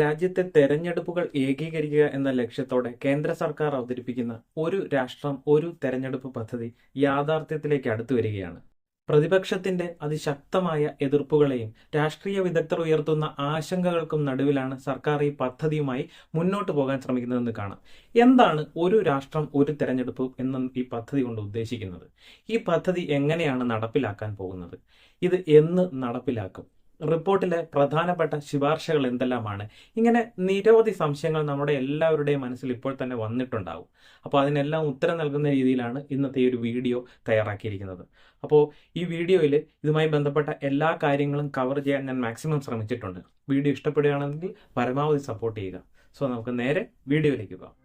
രാജ്യത്തെ തെരഞ്ഞെടുപ്പുകൾ ഏകീകരിക്കുക എന്ന ലക്ഷ്യത്തോടെ കേന്ദ്ര സർക്കാർ അവതരിപ്പിക്കുന്ന ഒരു രാഷ്ട്രം ഒരു തെരഞ്ഞെടുപ്പ് പദ്ധതി യാഥാർത്ഥ്യത്തിലേക്ക് അടുത്തു വരികയാണ്. പ്രതിപക്ഷത്തിന്റെ അതിശക്തമായ എതിർപ്പുകളെയും രാഷ്ട്രീയ വിദഗ്ധർ ഉയർത്തുന്ന ആശങ്കകൾക്കും നടുവിലാണ് സർക്കാർ ഈ പദ്ധതിയുമായി മുന്നോട്ട് പോകാൻ ശ്രമിക്കുന്നതെന്ന് കാണാം. എന്താണ് ഒരു രാഷ്ട്രം ഒരു തെരഞ്ഞെടുപ്പ് എന്ന ഈ പദ്ധതി കൊണ്ട് ഉദ്ദേശിക്കുന്നത്? ഈ പദ്ധതി എങ്ങനെയാണ് നടപ്പിലാക്കാൻ പോകുന്നത്? ഇത് എന്ന് നടപ്പിലാക്കും. റിപ്പോർട്ടിലെ പ്രധാനപ്പെട്ട ശുപാർശകൾ എന്തെല്ലാമാണ്? ഇങ്ങനെ നിരവധി സംശയങ്ങൾ നമ്മുടെ എല്ലാവരുടെയും മനസ്സിൽ ഇപ്പോൾ തന്നെ വന്നിട്ടുണ്ടാവും. അപ്പോൾ അതിനെല്ലാം ഉത്തരം നൽകുന്ന രീതിയിലാണ് ഇന്നത്തെ ഈ ഒരു വീഡിയോ തയ്യാറാക്കിയിരിക്കുന്നത്. അപ്പോൾ ഈ വീഡിയോയിൽ ഇതുമായി ബന്ധപ്പെട്ട എല്ലാ കാര്യങ്ങളും കവർ ചെയ്യാൻ ഞാൻ മാക്സിമം ശ്രമിച്ചിട്ടുണ്ട്. വീഡിയോ ഇഷ്ടപ്പെടുകയാണെങ്കിൽ പരമാവധി സപ്പോർട്ട് ചെയ്യുക. സോ നമുക്ക് നേരെ വീഡിയോയിലേക്ക് പോകാം.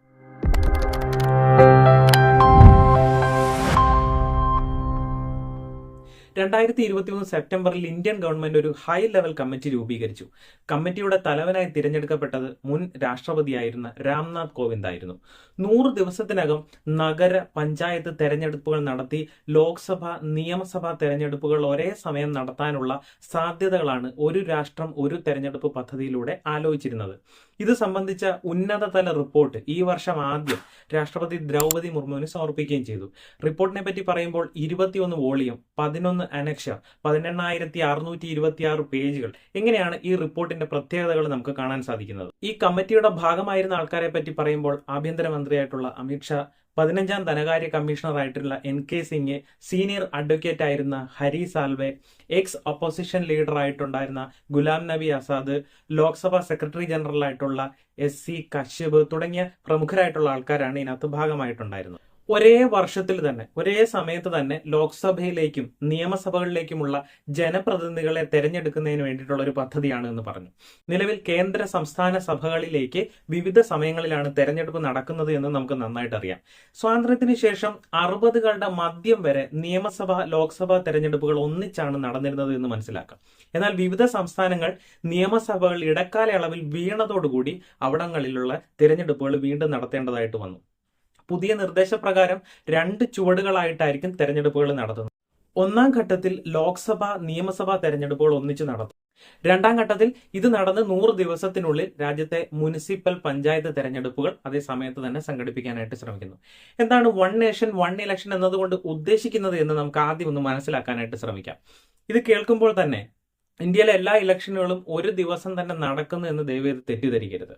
രണ്ടായിരത്തി ഇരുപത്തി മൂന്ന് സെപ്റ്റംബറിൽ ഇന്ത്യൻ ഗവൺമെന്റ് ഒരു ഹൈ ലെവൽ കമ്മിറ്റി രൂപീകരിച്ചു. കമ്മിറ്റിയുടെ തലവനായി തിരഞ്ഞെടുക്കപ്പെട്ടത് മുൻ രാഷ്ട്രപതിയായിരുന്ന രാംനാഥ് കോവിന്ദ് ആയിരുന്നു. നൂറ് ദിവസത്തിനകം നഗര പഞ്ചായത്ത് തെരഞ്ഞെടുപ്പുകൾ നടത്തി ലോക്സഭ നിയമസഭാ തെരഞ്ഞെടുപ്പുകൾ ഒരേ സമയം നടത്താനുള്ള സാധ്യതകളാണ് ഒരു രാഷ്ട്രം ഒരു തെരഞ്ഞെടുപ്പ് പദ്ധതിയിലൂടെ ആലോചിച്ചിരുന്നത്. ഇത് സംബന്ധിച്ച ഉന്നതതല റിപ്പോർട്ട് ഈ വർഷം ആദ്യം രാഷ്ട്രപതി ദ്രൗപതി മുർമുവിന് സമർപ്പിക്കുകയും ചെയ്തു. റിപ്പോർട്ടിനെ പറ്റി പറയുമ്പോൾ ഇരുപത്തിയൊന്ന് വോളിയം പതിനൊന്ന് അനക്ഷ പതിനെണ്ണായിരത്തി അറുന്നൂറ്റി ഇരുപത്തി ആറ് പേജുകൾ എങ്ങനെയാണ് ഈ റിപ്പോർട്ടിന്റെ പ്രത്യേകതകൾ നമുക്ക് കാണാൻ സാധിക്കുന്നത്? ഈ കമ്മിറ്റിയുടെ ഭാഗമായിരുന്ന ആൾക്കാരെ പറ്റി പറയുമ്പോൾ ആഭ്യന്തരമന്ത്രിയായിട്ടുള്ള അമിത്ഷാ പതിനഞ്ചാം ധനകാര്യ കമ്മീഷണറായിട്ടുള്ള N K Singh senior advocate ആയിരുന്ന Hari Salve ex opposition leader ആയിട്ടുണ്ടായിരുന്ന Ghulam Nabi Azad Lok Sabha secretary general ആയിട്ടുള്ള എസ് സി കശ്യപ് തുടങ്ങിയ പ്രമുഖരായിട്ടുള്ള ആൾക്കാരാണ് ഇതിനകത്ത് ഭാഗമായിട്ടുണ്ടായിരുന്നത്. ഒരേ വർഷത്തിൽ തന്നെ ഒരേ സമയത്ത് തന്നെ ലോക്സഭയിലേക്കും നിയമസഭകളിലേക്കുമുള്ള ജനപ്രതിനിധികളെ തെരഞ്ഞെടുക്കുന്നതിന് വേണ്ടിയിട്ടുള്ള ഒരു പദ്ധതിയാണ് എന്ന് പറഞ്ഞു. നിലവിൽ കേന്ദ്ര സംസ്ഥാന സഭകളിലേക്ക് വിവിധ സമയങ്ങളിലാണ് തെരഞ്ഞെടുപ്പ് നടക്കുന്നത് എന്ന് നമുക്ക് നന്നായിട്ട് അറിയാം. സ്വാതന്ത്ര്യത്തിന് ശേഷം അറുപതുകളുടെ മദ്യം വരെ നിയമസഭ ലോക്സഭാ തെരഞ്ഞെടുപ്പുകൾ ഒന്നിച്ചാണ് നടന്നിരുന്നത് എന്ന് മനസ്സിലാക്കാം. എന്നാൽ വിവിധ സംസ്ഥാനങ്ങൾ നിയമസഭകൾ ഇടക്കാലയളവിൽ വീണതോടുകൂടി അവിടങ്ങളിലുള്ള തിരഞ്ഞെടുപ്പുകൾ വീണ്ടും നടത്തേണ്ടതായിട്ട് വന്നു. പുതിയ നിർദ്ദേശപ്രകാരം രണ്ട് ചുവടുകളായിട്ടായിരിക്കും തെരഞ്ഞെടുപ്പുകൾ നടത്തുന്നത്. ഒന്നാം ഘട്ടത്തിൽ ലോക്സഭ നിയമസഭാ തെരഞ്ഞെടുപ്പുകൾ ഒന്നിച്ച് നടത്തും. രണ്ടാം ഘട്ടത്തിൽ ഇത് നടന്ന് നൂറ് ദിവസത്തിനുള്ളിൽ രാജ്യത്തെ മുനിസിപ്പൽ പഞ്ചായത്ത് തെരഞ്ഞെടുപ്പുകൾ അതേ സമയത്ത് തന്നെ സംഘടിപ്പിക്കാനായിട്ട് ശ്രമിക്കുന്നു. എന്താണ് വൺ നേഷൻ വൺ ഇലക്ഷൻ എന്നതുകൊണ്ട് ഉദ്ദേശിക്കുന്നത് എന്ന് നമുക്ക് ആദ്യം ഒന്ന് മനസ്സിലാക്കാനായിട്ട് ശ്രമിക്കാം. ഇത് കേൾക്കുമ്പോൾ തന്നെ ഇന്ത്യയിലെ എല്ലാ ഇലക്ഷനുകളും ഒരു ദിവസം തന്നെ നടക്കുന്നു എന്ന് ദയവേത് തെറ്റിദ്ധരിക്കരുത്.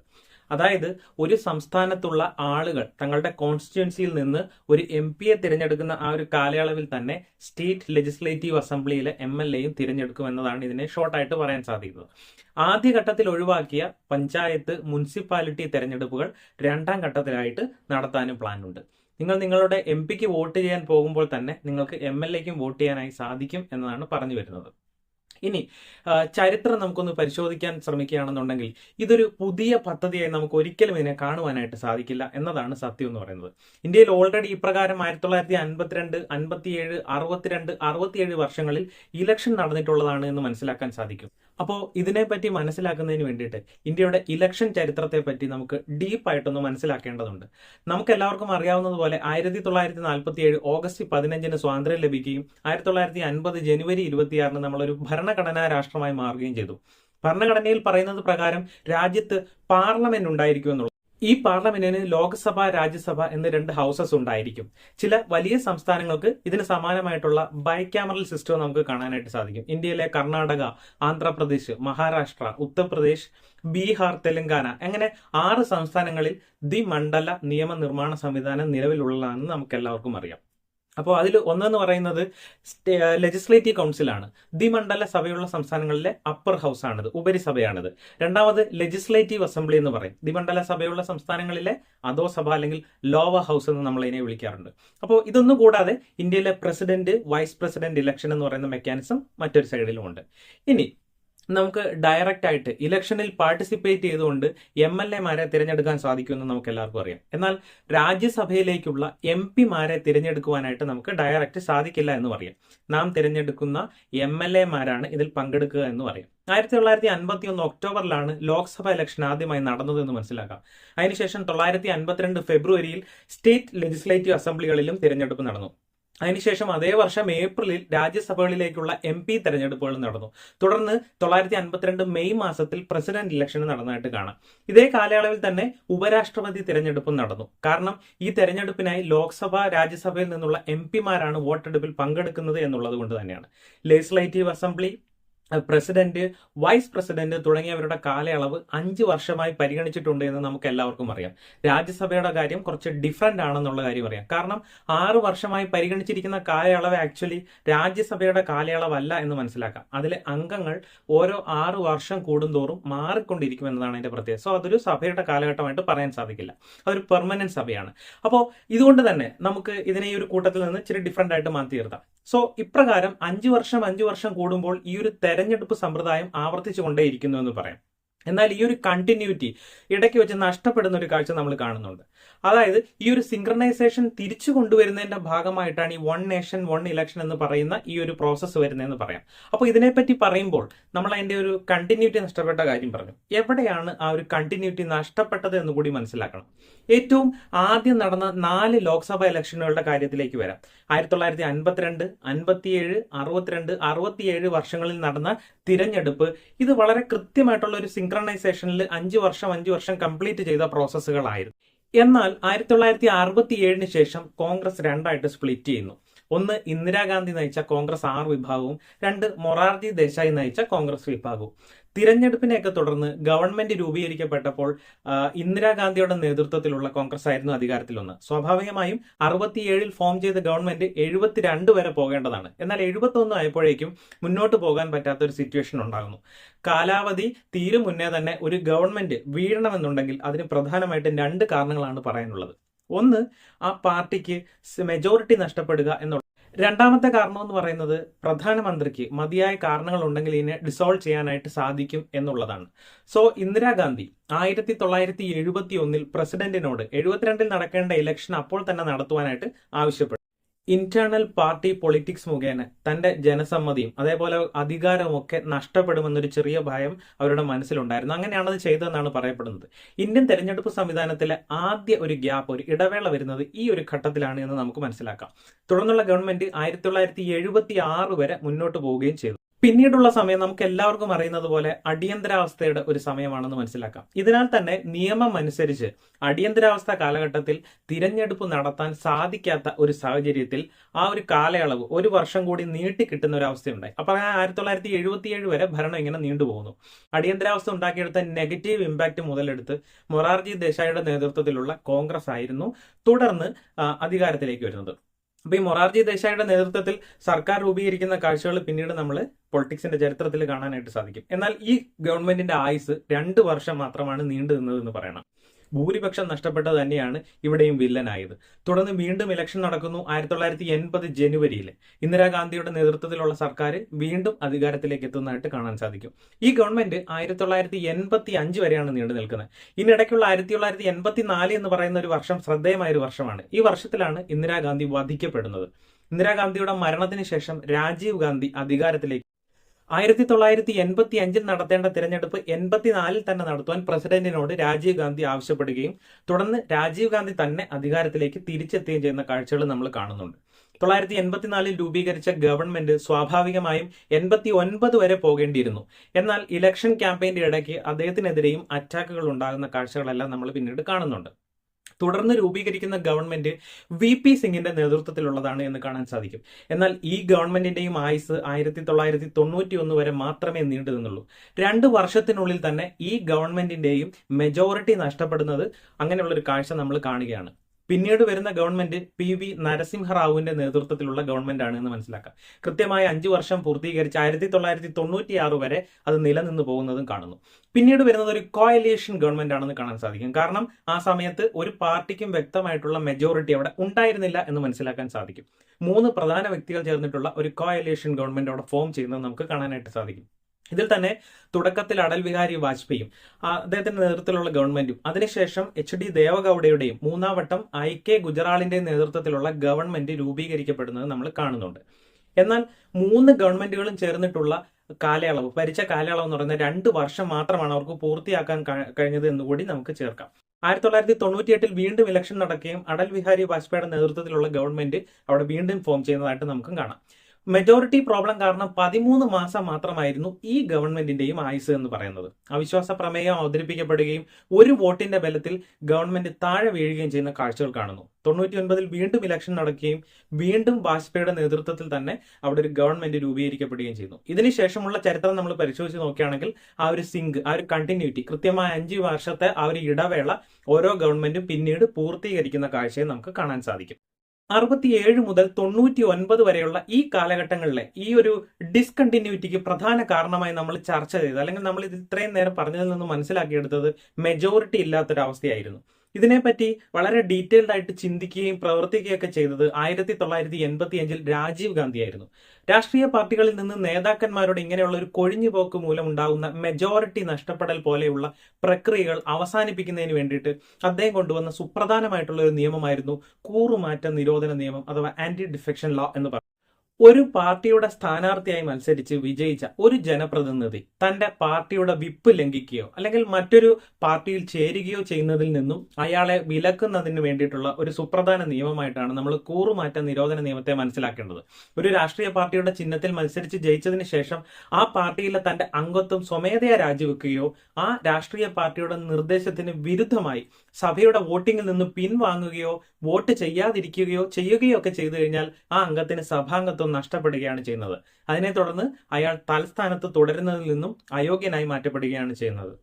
അതായത് ഒരു സംസ്ഥാനത്തുള്ള ആളുകൾ തങ്ങളുടെ കോൺസ്റ്റിറ്റ്യുവൻസിയിൽ നിന്ന് ഒരു എം പിയെ തിരഞ്ഞെടുക്കുന്ന ആ ഒരു കാലയളവിൽ തന്നെ സ്റ്റേറ്റ് ലെജിസ്ലേറ്റീവ് അസംബ്ലിയിലെ എം എൽ എയും തിരഞ്ഞെടുക്കും എന്നതാണ് ഇതിനെ ഷോർട്ടായിട്ട് പറയാൻ സാധിക്കുന്നത്. ആദ്യഘട്ടത്തിൽ ഒഴിവാക്കിയ പഞ്ചായത്ത് മുനിസിപ്പാലിറ്റി തെരഞ്ഞെടുപ്പുകൾ രണ്ടാം ഘട്ടത്തിലായിട്ട് നടത്താനും പ്ലാനുണ്ട് നിങ്ങൾ നിങ്ങളുടെ എം പിക്ക് വോട്ട് ചെയ്യാൻ പോകുമ്പോൾ തന്നെ നിങ്ങൾക്ക് എം എൽ എക്കും വോട്ട് ചെയ്യാനായി സാധിക്കും എന്നതാണ് പറഞ്ഞു വരുന്നത്. ഇനി ചരിത്രം നമുക്കൊന്ന് പരിശോധിക്കാൻ ശ്രമിക്കുകയാണെന്നുണ്ടെങ്കിൽ ഇതൊരു പുതിയ പദ്ധതിയായി നമുക്ക് ഒരിക്കലും ഇതിനെ കാണുവാനായിട്ട് സാധിക്കില്ല എന്നതാണ് സത്യം എന്ന് പറയുന്നത്. ഇന്ത്യയിൽ ഓൾറെഡി ഇപ്രകാരം ആയിരത്തി തൊള്ളായിരത്തി അൻപത്തിരണ്ട് അൻപത്തിയേഴ് അറുപത്തിരണ്ട് അറുപത്തിയേഴ് വർഷങ്ങളിൽ ഇലക്ഷൻ നടന്നിട്ടുള്ളതാണ് എന്ന് മനസ്സിലാക്കാൻ സാധിക്കും. അപ്പോൾ ഇതിനെപ്പറ്റി മനസ്സിലാക്കുന്നതിന് വേണ്ടിയിട്ട് ഇന്ത്യയുടെ ഇലക്ഷൻ ചരിത്രത്തെപ്പറ്റി നമുക്ക് ഡീപ്പായിട്ടൊന്ന് മനസ്സിലാക്കേണ്ടതുണ്ട്. നമുക്ക് എല്ലാവർക്കും അറിയാവുന്നതുപോലെ ആയിരത്തി തൊള്ളായിരത്തി നാൽപ്പത്തി ഏഴ് ഓഗസ്റ്റ് പതിനഞ്ചിന് സ്വാതന്ത്ര്യം ലഭിക്കുകയും ആയിരത്തി തൊള്ളായിരത്തി അൻപത് ജനുവരി ഇരുപത്തിയാറിന് നമ്മളൊരു ഭരണഘടനാ രാഷ്ട്രമായി മാറുകയും ചെയ്തു. ഭരണഘടനയിൽ പറയുന്നത് പ്രകാരം രാജ്യത്ത് പാർലമെന്റ് ഉണ്ടായിരിക്കും എന്നുള്ളത് ഈ പാർലമെന്റിന് ലോക്സഭ രാജ്യസഭ എന്ന രണ്ട് ഹൗസസ് ഉണ്ടായിരിക്കും. ചില വലിയ സംസ്ഥാനങ്ങൾക്ക് ഇതിന് സമാനമായിട്ടുള്ള ബൈക്യാമറൽ സിസ്റ്റം നമുക്ക് കാണാനായിട്ട് സാധിക്കും. ഇന്ത്യയിലെ കർണാടക ആന്ധ്രാപ്രദേശ് മഹാരാഷ്ട്ര ഉത്തർപ്രദേശ് ബീഹാർ തെലങ്കാന അങ്ങനെ ആറ് സംസ്ഥാനങ്ങളിൽ ദി മണ്ഡല നിയമനിർമ്മാണ സംവിധാനം നിലവിലുള്ളതാണെന്ന് നമുക്ക് എല്ലാവർക്കും അറിയാം. അപ്പോൾ അതിൽ ഒന്നെന്ന് പറയുന്നത് ലെജിസ്ലേറ്റീവ് കൗൺസിലാണ് ദ്വിമണ്ഡല മണ്ഡല സഭയുള്ള സംസ്ഥാനങ്ങളിലെ അപ്പർ ഹൗസ് ആണിത് ഉപരിസഭയാണിത്. രണ്ടാമത് ലെജിസ്ലേറ്റീവ് അസംബ്ലി എന്ന് പറയും. ദ്വിമണ്ഡല മണ്ഡല സഭയുള്ള സംസ്ഥാനങ്ങളിലെ അതോ സഭ അല്ലെങ്കിൽ ലോവർ ഹൗസ് എന്ന് നമ്മൾ ഇതിനെ വിളിക്കാറുണ്ട്. അപ്പോൾ ഇതൊന്നും കൂടാതെ ഇന്ത്യയിലെ പ്രസിഡന്റ് വൈസ് പ്രസിഡന്റ് ഇലക്ഷൻ എന്ന് പറയുന്ന മെക്കാനിസം മറ്റൊരു സൈഡിലുമുണ്ട് ഇനി നമുക്ക് ഡയറക്റ്റ് ആയിട്ട് ഇലക്ഷനിൽ പാർട്ടിസിപ്പേറ്റ് ചെയ്തുകൊണ്ട് എം എൽ എമാരെ തിരഞ്ഞെടുക്കാൻ സാധിക്കുമെന്ന് നമുക്ക് എല്ലാവർക്കും അറിയാം. എന്നാൽ രാജ്യസഭയിലേക്കുള്ള എം പിമാരെ തിരഞ്ഞെടുക്കുവാനായിട്ട് നമുക്ക് ഡയറക്റ്റ് സാധിക്കില്ല എന്ന് പറയാം. നാം തിരഞ്ഞെടുക്കുന്ന എം എൽ എമാരാണ് ഇതിൽ പങ്കെടുക്കുക എന്ന് പറയാം. ആയിരത്തി തൊള്ളായിരത്തി അൻപത്തി ഒന്ന് ഒക്ടോബറിലാണ് ലോക്സഭ ഇലക്ഷൻ ആദ്യമായി നടന്നതെന്ന് മനസ്സിലാക്കാം. അതിനുശേഷം തൊള്ളായിരത്തി അൻപത്തിരണ്ട് ഫെബ്രുവരിയിൽ സ്റ്റേറ്റ് ലെജിസ്ലേറ്റീവ് അസംബ്ലികളിലും തിരഞ്ഞെടുപ്പ് നടന്നു. അതിനുശേഷം അതേ വർഷം ഏപ്രിലിൽ രാജ്യസഭകളിലേക്കുള്ള എം പി തെരഞ്ഞെടുപ്പുകൾ നടന്നു. തുടർന്ന് തൊള്ളായിരത്തി അൻപത്തിരണ്ട് മെയ് മാസത്തിൽ പ്രസിഡന്റ് ഇലക്ഷൻ നടന്നതായിട്ട് കാണാം. ഇതേ കാലയളവിൽ തന്നെ ഉപരാഷ്ട്രപതി തിരഞ്ഞെടുപ്പും നടന്നു. കാരണം ഈ തെരഞ്ഞെടുപ്പിനായി ലോക്സഭ രാജ്യസഭയിൽ നിന്നുള്ള എം പിമാരാണ് വോട്ടെടുപ്പിൽ പങ്കെടുക്കുന്നത് എന്നുള്ളത് കൊണ്ട് തന്നെയാണ്. Legislative assembly president vice president തുടങ്ങിയവരുടെ കാലയളവ് അഞ്ച് വർഷമായി പരിഗണിച്ചിട്ടുണ്ട് എന്ന് നമുക്ക് എല്ലാവർക്കും അറിയാം. രാജ്യസഭയുടെ കാര്യം കുറച്ച് ഡിഫറെന്റ് ആണെന്നുള്ള കാര്യം അറിയാം. കാരണം ആറ് വർഷമായി പരിഗണിച്ചിരിക്കുന്ന കാലയളവ് ആക്ച്വലി രാജ്യസഭയുടെ കാലയളവല്ല എന്ന് മനസ്സിലാക്കാം. അതിലെ അംഗങ്ങൾ ഓരോ ആറ് വർഷം കൂടുന്തോറും മാറിക്കൊണ്ടിരിക്കും എന്നതാണ് അതിന്റെ പ്രത്യേകത. സോ അതൊരു സഭയുടെ കാലഘട്ടമായിട്ട് പറയാൻ സാധിക്കില്ല. അതൊരു പെർമനന്റ് സഭയാണ്. അപ്പോൾ ഇതുകൊണ്ട് തന്നെ നമുക്ക് ഇതിനെ ഈ ഒരു കൂട്ടത്തിൽ നിന്ന് ഇച്ചിരി ഡിഫറെന്റ് ആയിട്ട് മാറ്റി നിർത്താം സോ ഇപ്രകാരം അഞ്ചു വർഷം അഞ്ചു വർഷം കൂടുമ്പോൾ ഈ ഒരു തെരഞ്ഞെടുപ്പ് സമ്പ്രദായം ആവർത്തിച്ചു കൊണ്ടേയിരിക്കുന്നു എന്ന് പറയാം. എന്നാൽ ഈ ഒരു കണ്ടിന്യൂറ്റി ഇടയ്ക്ക് വെച്ച് നഷ്ടപ്പെടുന്ന ഒരു കാഴ്ച നമ്മൾ കാണുന്നുണ്ട്. അതായത് ഈ ഒരു സിംക്രണൈസേഷൻ തിരിച്ചു കൊണ്ടുവരുന്നതിന്റെ ഭാഗമായിട്ടാണ് ഈ വൺ നേഷൻ വൺ ഇലക്ഷൻ എന്ന് പറയുന്ന ഈ ഒരു പ്രോസസ്സ് വരുന്നതെന്ന് പറയാം. അപ്പോൾ ഇതിനെപ്പറ്റി പറയുമ്പോൾ നമ്മൾ അതിന്റെ ഒരു കണ്ടിന്യൂറ്റി നഷ്ടപ്പെട്ട കാര്യം പറഞ്ഞു. എവിടെയാണ് ആ ഒരു കണ്ടിന്യൂറ്റി നഷ്ടപ്പെട്ടത് എന്ന് കൂടി മനസ്സിലാക്കണം. ഏറ്റവും ആദ്യം നടന്ന നാല് ലോക്സഭ ഇലക്ഷനുകളുടെ കാര്യത്തിലേക്ക് വരാം. ആയിരത്തി തൊള്ളായിരത്തി അൻപത്തിരണ്ട് അൻപത്തിയേഴ് അറുപത്തിരണ്ട് അറുപത്തിയേഴ് വർഷങ്ങളിൽ നടന്ന തിരഞ്ഞെടുപ്പ് ഇത് വളരെ കൃത്യമായിട്ടുള്ള ഒരു സിംക്രണൈസേഷനിൽ അഞ്ച് വർഷം അഞ്ച് വർഷം കംപ്ലീറ്റ് ചെയ്ത പ്രോസസ്സുകളായിരുന്നു. എന്നാൽ ആയിരത്തി തൊള്ളായിരത്തി അറുപത്തി ഏഴിന് ശേഷം കോൺഗ്രസ് രണ്ടായിട്ട് സ്പ്ലിറ്റ് ചെയ്യുന്നു. ഒന്ന് ഇന്ദിരാഗാന്ധി നയിച്ച കോൺഗ്രസ് ആറ് വിഭാഗവും രണ്ട് മൊറാർജി ദേശായി നയിച്ച കോൺഗ്രസ് വിഭാഗവും. തിരഞ്ഞെടുപ്പിനെയൊക്കെ തുടർന്ന് ഗവൺമെന്റ് രൂപീകരിക്കപ്പെട്ടപ്പോൾ ഇന്ദിരാഗാന്ധിയുടെ നേതൃത്വത്തിലുള്ള കോൺഗ്രസ് ആയിരുന്നു അധികാരത്തിലൊന്ന്. സ്വാഭാവികമായും അറുപത്തിയേഴിൽ ഫോം ചെയ്ത ഗവൺമെന്റ് എഴുപത്തിരണ്ട് വരെ പോകേണ്ടതാണ്. എന്നാൽ എഴുപത്തൊന്ന് ആയപ്പോഴേക്കും മുന്നോട്ട് പോകാൻ പറ്റാത്ത ഒരു സിറ്റുവേഷൻ ഉണ്ടാകുന്നു. കാലാവധി തീരും മുന്നേ തന്നെ ഒരു ഗവൺമെന്റ് വീഴണമെന്നുണ്ടെങ്കിൽ അതിന് പ്രധാനമായിട്ടും രണ്ട് കാരണങ്ങളാണ് പറയാനുള്ളത്. ഒന്ന് ആ പാർട്ടിക്ക് മെജോറിറ്റി നഷ്ടപ്പെടുക എന്നുള്ള. രണ്ടാമത്തെ കാരണം എന്ന് പറയുന്നത് പ്രധാനമന്ത്രിക്ക് മതിയായ കാരണങ്ങൾ ഉണ്ടെങ്കിൽ ഇതിനെ ഡിസോൾവ് ചെയ്യാനായിട്ട് സാധിക്കും എന്നുള്ളതാണ്. സോ ഇന്ദിരാഗാന്ധി ആയിരത്തി തൊള്ളായിരത്തി എഴുപത്തി ഒന്നിൽ പ്രസിഡന്റിനോട് എഴുപത്തിരണ്ടിൽ നടക്കേണ്ട ഇലക്ഷൻ അപ്പോൾ തന്നെ നടത്തുവാനായിട്ട് ആവശ്യപ്പെട്ടു. ഇന്റേണൽ പാർട്ടി പൊളിറ്റിക്സ് മുഖേന തന്റെ ജനസമ്മതിയും അതേപോലെ അധികാരമൊക്കെ നഷ്ടപ്പെടുമെന്നൊരു ചെറിയ ഭയം അവരുടെ മനസ്സിലുണ്ടായിരുന്നു. അങ്ങനെയാണ് അത് ചെയ്തതെന്നാണ് പറയപ്പെടുന്നത്. ഇന്ത്യൻ തെരഞ്ഞെടുപ്പ് സംവിധാനത്തിലെ ആദ്യ ഒരു ഗ്യാപ്പ് ഒരു ഇടവേള വരുന്നത് ഈ ഒരു ഘട്ടത്തിലാണ് എന്ന് നമുക്ക് മനസ്സിലാക്കാം. തുടർന്നുള്ള ഗവൺമെന്റ് ആയിരത്തി തൊള്ളായിരത്തി എഴുപത്തി ആറ് വരെ മുന്നോട്ട് പോവുകയും ചെയ്തു. പിന്നീടുള്ള സമയം നമുക്ക് എല്ലാവർക്കും അറിയുന്നത് പോലെ അടിയന്തരാവസ്ഥയുടെ ഒരു സമയമാണെന്ന് മനസ്സിലാക്കാം. ഇതിനാൽ തന്നെ നിയമം അനുസരിച്ച് അടിയന്തരാവസ്ഥ കാലഘട്ടത്തിൽ തിരഞ്ഞെടുപ്പ് നടത്താൻ സാധിക്കാത്ത ഒരു സാഹചര്യത്തിൽ ആ ഒരു കാലയളവ് ഒരു വർഷം കൂടി നീട്ടി കിട്ടുന്ന ഒരു അവസ്ഥയുണ്ടായി. അപ്പൊ ആയിരത്തി തൊള്ളായിരത്തി എഴുപത്തിയേഴ് വരെ ഭരണം ഇങ്ങനെ നീണ്ടുപോകുന്നു അടിയന്തരാവസ്ഥ ഉണ്ടാക്കിയെടുത്ത നെഗറ്റീവ് ഇമ്പാക്ട് മുതലെടുത്ത് മൊറാർജി ദേശായിയുടെ നേതൃത്വത്തിലുള്ള കോൺഗ്രസ് ആയിരുന്നു തുടർന്ന് അധികാരത്തിലേക്ക് വരുന്നത്. അപ്പൊ ഈ മൊറാർജി ദേശായിയുടെ നേതൃത്വത്തിൽ സർക്കാർ രൂപീകരിക്കുന്ന കാഴ്ചകൾ പിന്നീട് നമ്മൾ പൊളിറ്റിക്സിന്റെ ചരിത്രത്തിൽ കാണാനായിട്ട് സാധിക്കും. എന്നാൽ ഈ ഗവൺമെന്റിന്റെ ആയുസ് രണ്ട് വർഷം മാത്രമാണ് നീണ്ടു നിന്നതെന്ന് പറയണം. ഭൂരിപക്ഷം നഷ്ടപ്പെട്ടത് തന്നെയാണ് ഇവിടെയും വില്ലനായത്. തുടർന്ന് വീണ്ടും ഇലക്ഷൻ നടക്കുന്നു ആയിരത്തി തൊള്ളായിരത്തി എൺപത് ജനുവരിയിൽ ഇന്ദിരാഗാന്ധിയുടെ നേതൃത്വത്തിലുള്ള സർക്കാർ വീണ്ടും അധികാരത്തിലേക്ക് എത്തുന്നതായിട്ട് കാണാൻ സാധിക്കും. ഈ ഗവൺമെന്റ് ആയിരത്തി തൊള്ളായിരത്തി എൺപത്തി അഞ്ച് വരെയാണ് നീണ്ടു നിൽക്കുന്നത്. ഇതിനിടയ്ക്കുള്ള ആയിരത്തി തൊള്ളായിരത്തി എൺപത്തി നാല് എന്ന് പറയുന്ന ഒരു വർഷം ശ്രദ്ധേയമായ ഒരു വർഷമാണ്. ഈ വർഷത്തിലാണ് ഇന്ദിരാഗാന്ധി വധിക്കപ്പെടുന്നത്. ഇന്ദിരാഗാന്ധിയുടെ മരണത്തിന് ശേഷം രാജീവ് ഗാന്ധി അധികാരത്തിലേക്ക് ആയിരത്തി തൊള്ളായിരത്തി എൺപത്തി അഞ്ചിൽ നടത്തേണ്ട തിരഞ്ഞെടുപ്പ് എൺപത്തിനാലിൽ തന്നെ നടത്തുവാൻ പ്രസിഡന്റിനോട് രാജീവ് ഗാന്ധി ആവശ്യപ്പെടുകയും തുടർന്ന് രാജീവ് ഗാന്ധി തന്നെ അധികാരത്തിലേക്ക് തിരിച്ചെത്തുകയും ചെയ്യുന്ന കാഴ്ചകൾ നമ്മൾ കാണുന്നുണ്ട്. തൊള്ളായിരത്തി എൺപത്തിനാലിൽ രൂപീകരിച്ച ഗവൺമെന്റ് സ്വാഭാവികമായും എൺപത്തി ഒൻപത് വരെ പോകേണ്ടിയിരുന്നു. എന്നാൽ ഇലക്ഷൻ ക്യാമ്പയിന്റെ ഇടയ്ക്ക് അദ്ദേഹത്തിനെതിരെയും അറ്റാക്കുകൾ ഉണ്ടാകുന്ന കാഴ്ചകളെല്ലാം നമ്മൾ പിന്നീട് കാണുന്നുണ്ട്. തുടർന്ന് രൂപീകരിക്കുന്ന ഗവൺമെന്റ് വി പി സിംഗിന്റെ നേതൃത്വത്തിലുള്ളതാണ് എന്ന് കാണാൻ സാധിക്കും. എന്നാൽ ഈ ഗവൺമെന്റിന്റെയും ആയുസ് ആയിരത്തി തൊള്ളായിരത്തി തൊണ്ണൂറ്റി ഒന്ന് വരെ മാത്രമേ നീണ്ടു നിന്നുള്ളൂ. രണ്ട് വർഷത്തിനുള്ളിൽ തന്നെ ഈ ഗവൺമെന്റിന്റെയും മെജോറിറ്റി നഷ്ടപ്പെടുന്നത് അങ്ങനെയുള്ള ഒരു കാഴ്ച നമ്മൾ കാണുകയാണ്. പിന്നീട് വരുന്ന ഗവൺമെന്റ് പി വി നരസിംഹറാവുവിന്റെ നേതൃത്വത്തിലുള്ള ഗവൺമെന്റ് ആണ് എന്ന് മനസ്സിലാക്കാം. കൃത്യമായ അഞ്ചു വർഷം പൂർത്തീകരിച്ച് ആയിരത്തി തൊള്ളായിരത്തി തൊണ്ണൂറ്റി ആറ് വരെ അത് നിലനിന്ന് പോകുന്നതും കാണുന്നു. പിന്നീട് വരുന്നത് ഒരു കോയലേഷൻ ഗവൺമെന്റ് ആണെന്ന് കാണാൻ സാധിക്കും. കാരണം ആ സമയത്ത് ഒരു പാർട്ടിക്കും വ്യക്തമായിട്ടുള്ള മെജോറിറ്റി അവിടെ ഉണ്ടായിരുന്നില്ല എന്ന് മനസ്സിലാക്കാൻ സാധിക്കും. മൂന്ന് പ്രധാന വ്യക്തികൾ ചേർന്നിട്ടുള്ള ഒരു കോയലേഷൻ ഗവൺമെന്റ് അവിടെ ഫോം ചെയ്യുന്നത് നമുക്ക് കാണാനായിട്ട് സാധിക്കും. ഇതിൽ തന്നെ തുടക്കത്തിൽ അടൽ ബിഹാരി വാജ്പേയും അദ്ദേഹത്തിന്റെ നേതൃത്വത്തിലുള്ള ഗവൺമെന്റും അതിനുശേഷം എച്ച് ഡി ദേവഗൌഡയുടെയും മൂന്നാം വട്ടം ഐ കെ ഗുജറാളിന്റെ നേതൃത്വത്തിലുള്ള ഗവൺമെന്റ് രൂപീകരിക്കപ്പെടുന്നത് നമ്മൾ കാണുന്നുണ്ട്. എന്നാൽ മൂന്ന് ഗവൺമെന്റുകളും ചേർന്നിട്ടുള്ള കാലയളവ് ഭരിച്ച കാലയളവ് എന്ന് പറയുന്നത് രണ്ട് വർഷം മാത്രമാണ് അവർക്ക് പൂർത്തിയാക്കാൻ കഴിഞ്ഞത് എന്നുകൂടി നമുക്ക് ചേർക്കാം. ആയിരത്തി തൊള്ളായിരത്തി തൊണ്ണൂറ്റിയെട്ടിൽ വീണ്ടും ഇലക്ഷൻ നടക്കുകയും അടൽ ബിഹാരി വാജ്പേയിയുടെ നേതൃത്വത്തിലുള്ള ഗവൺമെന്റ് അവിടെ വീണ്ടും ഫോം ചെയ്യുന്നതായിട്ട് നമുക്ക് കാണാം. മെജോറിറ്റി പ്രോബ്ലം കാരണം പതിമൂന്ന് മാസം മാത്രമായിരുന്നു ഈ ഗവൺമെന്റിന്റെയും ആയുസ് എന്ന് പറയുന്നത്. അവിശ്വാസ പ്രമേയം അവതരിപ്പിക്കപ്പെടുകയും ഒരു വോട്ടിന്റെ ബലത്തിൽ ഗവൺമെന്റ് താഴെ വീഴുകയും ചെയ്യുന്ന കാഴ്ചകൾ കാണുന്നു. തൊണ്ണൂറ്റി വീണ്ടും ഇലക്ഷൻ നടക്കുകയും വീണ്ടും വാജ്പേയിയുടെ നേതൃത്വത്തിൽ തന്നെ അവിടെ ഒരു ഗവൺമെന്റ് രൂപീകരിക്കപ്പെടുകയും ചെയ്യുന്നു. ഇതിനുശേഷമുള്ള ചരിത്രം നമ്മൾ പരിശോധിച്ച് നോക്കുകയാണെങ്കിൽ ആ ഒരു സിങ്ക് ആ ഒരു കണ്ടിന്യൂറ്റി കൃത്യമായ അഞ്ച് വർഷത്തെ ആ ഒരു ഇടവേള ഓരോ ഗവൺമെന്റും പിന്നീട് പൂർത്തീകരിക്കുന്ന കാഴ്ചയെ നമുക്ക് കാണാൻ സാധിക്കും. അറുപത്തിയേഴ് മുതൽ തൊണ്ണൂറ്റി ഒൻപത് വരെയുള്ള ഈ കാലഘട്ടങ്ങളിലെ ഈ ഒരു ഡിസ്കണ്ടിന്യൂറ്റിക്ക് പ്രധാന കാരണമായി നമ്മൾ ചർച്ച ചെയ്തത്. അല്ലെങ്കിൽ നമ്മൾ ഇത് ഇത്രയും നേരം പറഞ്ഞതിൽ നിന്ന് മനസ്സിലാക്കിയെടുത്തത് മെജോറിറ്റി ഇല്ലാത്തൊരവസ്ഥയായിരുന്നു. ഇതിനെപ്പറ്റി വളരെ ഡീറ്റെയിൽഡ് ആയിട്ട് ചിന്തിക്കുകയും പ്രവർത്തിക്കുകയൊക്കെ ചെയ്തത് ആയിരത്തി തൊള്ളായിരത്തി എൺപത്തി അഞ്ചിൽ രാജീവ് ഗാന്ധി ആയിരുന്നു രാഷ്ട്രീയ പാർട്ടികളിൽ നിന്ന് നേതാക്കന്മാരോട് ഇങ്ങനെയുള്ള ഒരു കൊഴിഞ്ഞുപോക്ക് മൂലം ഉണ്ടാകുന്ന മെജോറിറ്റി നഷ്ടപ്പെടൽ പോലെയുള്ള പ്രക്രിയകൾ അവസാനിപ്പിക്കുന്നതിന് വേണ്ടിയിട്ട് അദ്ദേഹം കൊണ്ടുവന്ന സുപ്രധാനമായിട്ടുള്ള ഒരു നിയമമായിരുന്നു കൂറുമാറ്റ നിരോധന നിയമം അഥവാ ആന്റി ഡിഫെക്ഷൻ ലോ എന്ന് പറയുന്നത്. ഒരു പാർട്ടിയുടെ സ്ഥാനാർത്ഥിയായി മത്സരിച്ച് വിജയിച്ച ഒരു ജനപ്രതിനിധി തന്റെ പാർട്ടിയുടെ വിപ്പ് ലംഘിക്കുകയോ അല്ലെങ്കിൽ മറ്റൊരു പാർട്ടിയിൽ ചേരുകയോ ചെയ്യുന്നതിൽ നിന്നും അയാളെ വിലക്കുന്നതിന് വേണ്ടിയിട്ടുള്ള ഒരു സുപ്രധാന നിയമമായിട്ടാണ് നമ്മൾ കൂറുമാറ്റ നിരോധന നിയമത്തെ മനസ്സിലാക്കേണ്ടത്. ഒരു രാഷ്ട്രീയ പാർട്ടിയുടെ ചിഹ്നത്തിൽ മത്സരിച്ച് ജയിച്ചതിന് ശേഷം ആ പാർട്ടിയിലെ തന്റെ അംഗത്വം സ്വമേധയാ രാജിവെക്കുകയോ ആ രാഷ്ട്രീയ പാർട്ടിയുടെ നിർദ്ദേശത്തിന് വിരുദ്ധമായി സഭയുടെ വോട്ടിങ്ങിൽ നിന്ന് പിൻവാങ്ങുകയോ വോട്ട് ചെയ്യാതിരിക്കുകയോ ചെയ്യുകയോ ഒക്കെ ചെയ്തു കഴിഞ്ഞാൽ ആ അംഗത്തിന് സഭാംഗത്വം നഷ്ടപ്പെടുകയാണ് ചെയ്യുന്നത്. അതിനെ തുടർന്ന് അയാൾ തലസ്ഥാനത്ത് തുടരുന്നതിൽ നിന്നും അയോഗ്യനായി മാറ്റപ്പെടുകയാണ് ചെയ്യുന്നത്.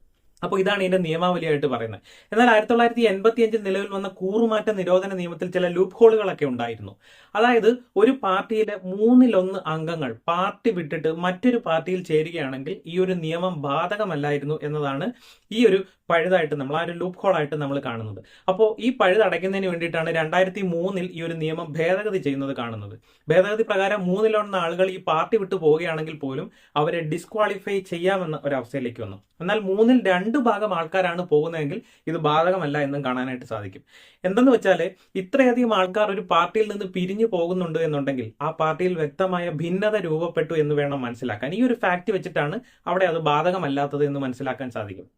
അപ്പോൾ ഇതാണ് ഇതിന്റെ നിയമാവലിയായിട്ട് പറയുന്നത്. എന്നാൽ ആയിരത്തി തൊള്ളായിരത്തി എൺപത്തി അഞ്ചിൽ നിലവിൽ വന്ന കൂറുമാറ്റ നിരോധന നിയമത്തിൽ ചില ലൂപ്പ് ഹോളുകളൊക്കെ ഉണ്ടായിരുന്നു. അതായത് ഒരു പാർട്ടിയിലെ മൂന്നിലൊന്ന് അംഗങ്ങൾ പാർട്ടി വിട്ടിട്ട് മറ്റൊരു പാർട്ടിയിൽ ചേരുകയാണെങ്കിൽ ഈ ഒരു നിയമം ബാധകമല്ലായിരുന്നു എന്നതാണ് ഈ ഒരു പഴുതായിട്ട് നമ്മൾ ആ ഒരു ലൂപ്പ് ഹോളായിട്ട് നമ്മൾ കാണുന്നത്. അപ്പോൾ ഈ പഴുത് അടയ്ക്കുന്നതിന് വേണ്ടിയിട്ടാണ് രണ്ടായിരത്തി മൂന്നിൽ ഈ ഒരു നിയമം ഭേദഗതി ചെയ്യുന്നത് കാണുന്നത്. ഭേദഗതി പ്രകാരം മൂന്നിലൊന്ന് ആളുകൾ ഈ പാർട്ടി വിട്ടു പോവുകയാണെങ്കിൽ പോലും അവരെ ഡിസ്ക്വാളിഫൈ ചെയ്യാമെന്ന ഒരവസ്ഥയിലേക്ക് വന്നു. എന്നാൽ മൂന്നിൽ രണ്ട് ഭാഗം ആൾക്കാരാണ് പോകുന്നതെങ്കിൽ ഇത് ബാധകമല്ല എന്നും കാണാനായിട്ട് സാധിക്കും. എന്തെന്ന് വെച്ചാൽ ഇത്രയധികം ആൾക്കാർ ഒരു പാർട്ടിയിൽ നിന്ന് പിരിഞ്ഞു പോകുന്നുണ്ട് എന്നുണ്ടെങ്കിൽ ആ പാർട്ടിയിൽ വ്യക്തമായ ഭിന്നത രൂപപ്പെട്ടു എന്ന് വേണം മനസ്സിലാക്കാൻ. ഈ ഒരു ഫാക്ട് വെച്ചിട്ടാണ് അവിടെ അത് ബാധകമല്ലാത്തത് എന്ന് മനസ്സിലാക്കാൻ സാധിക്കും.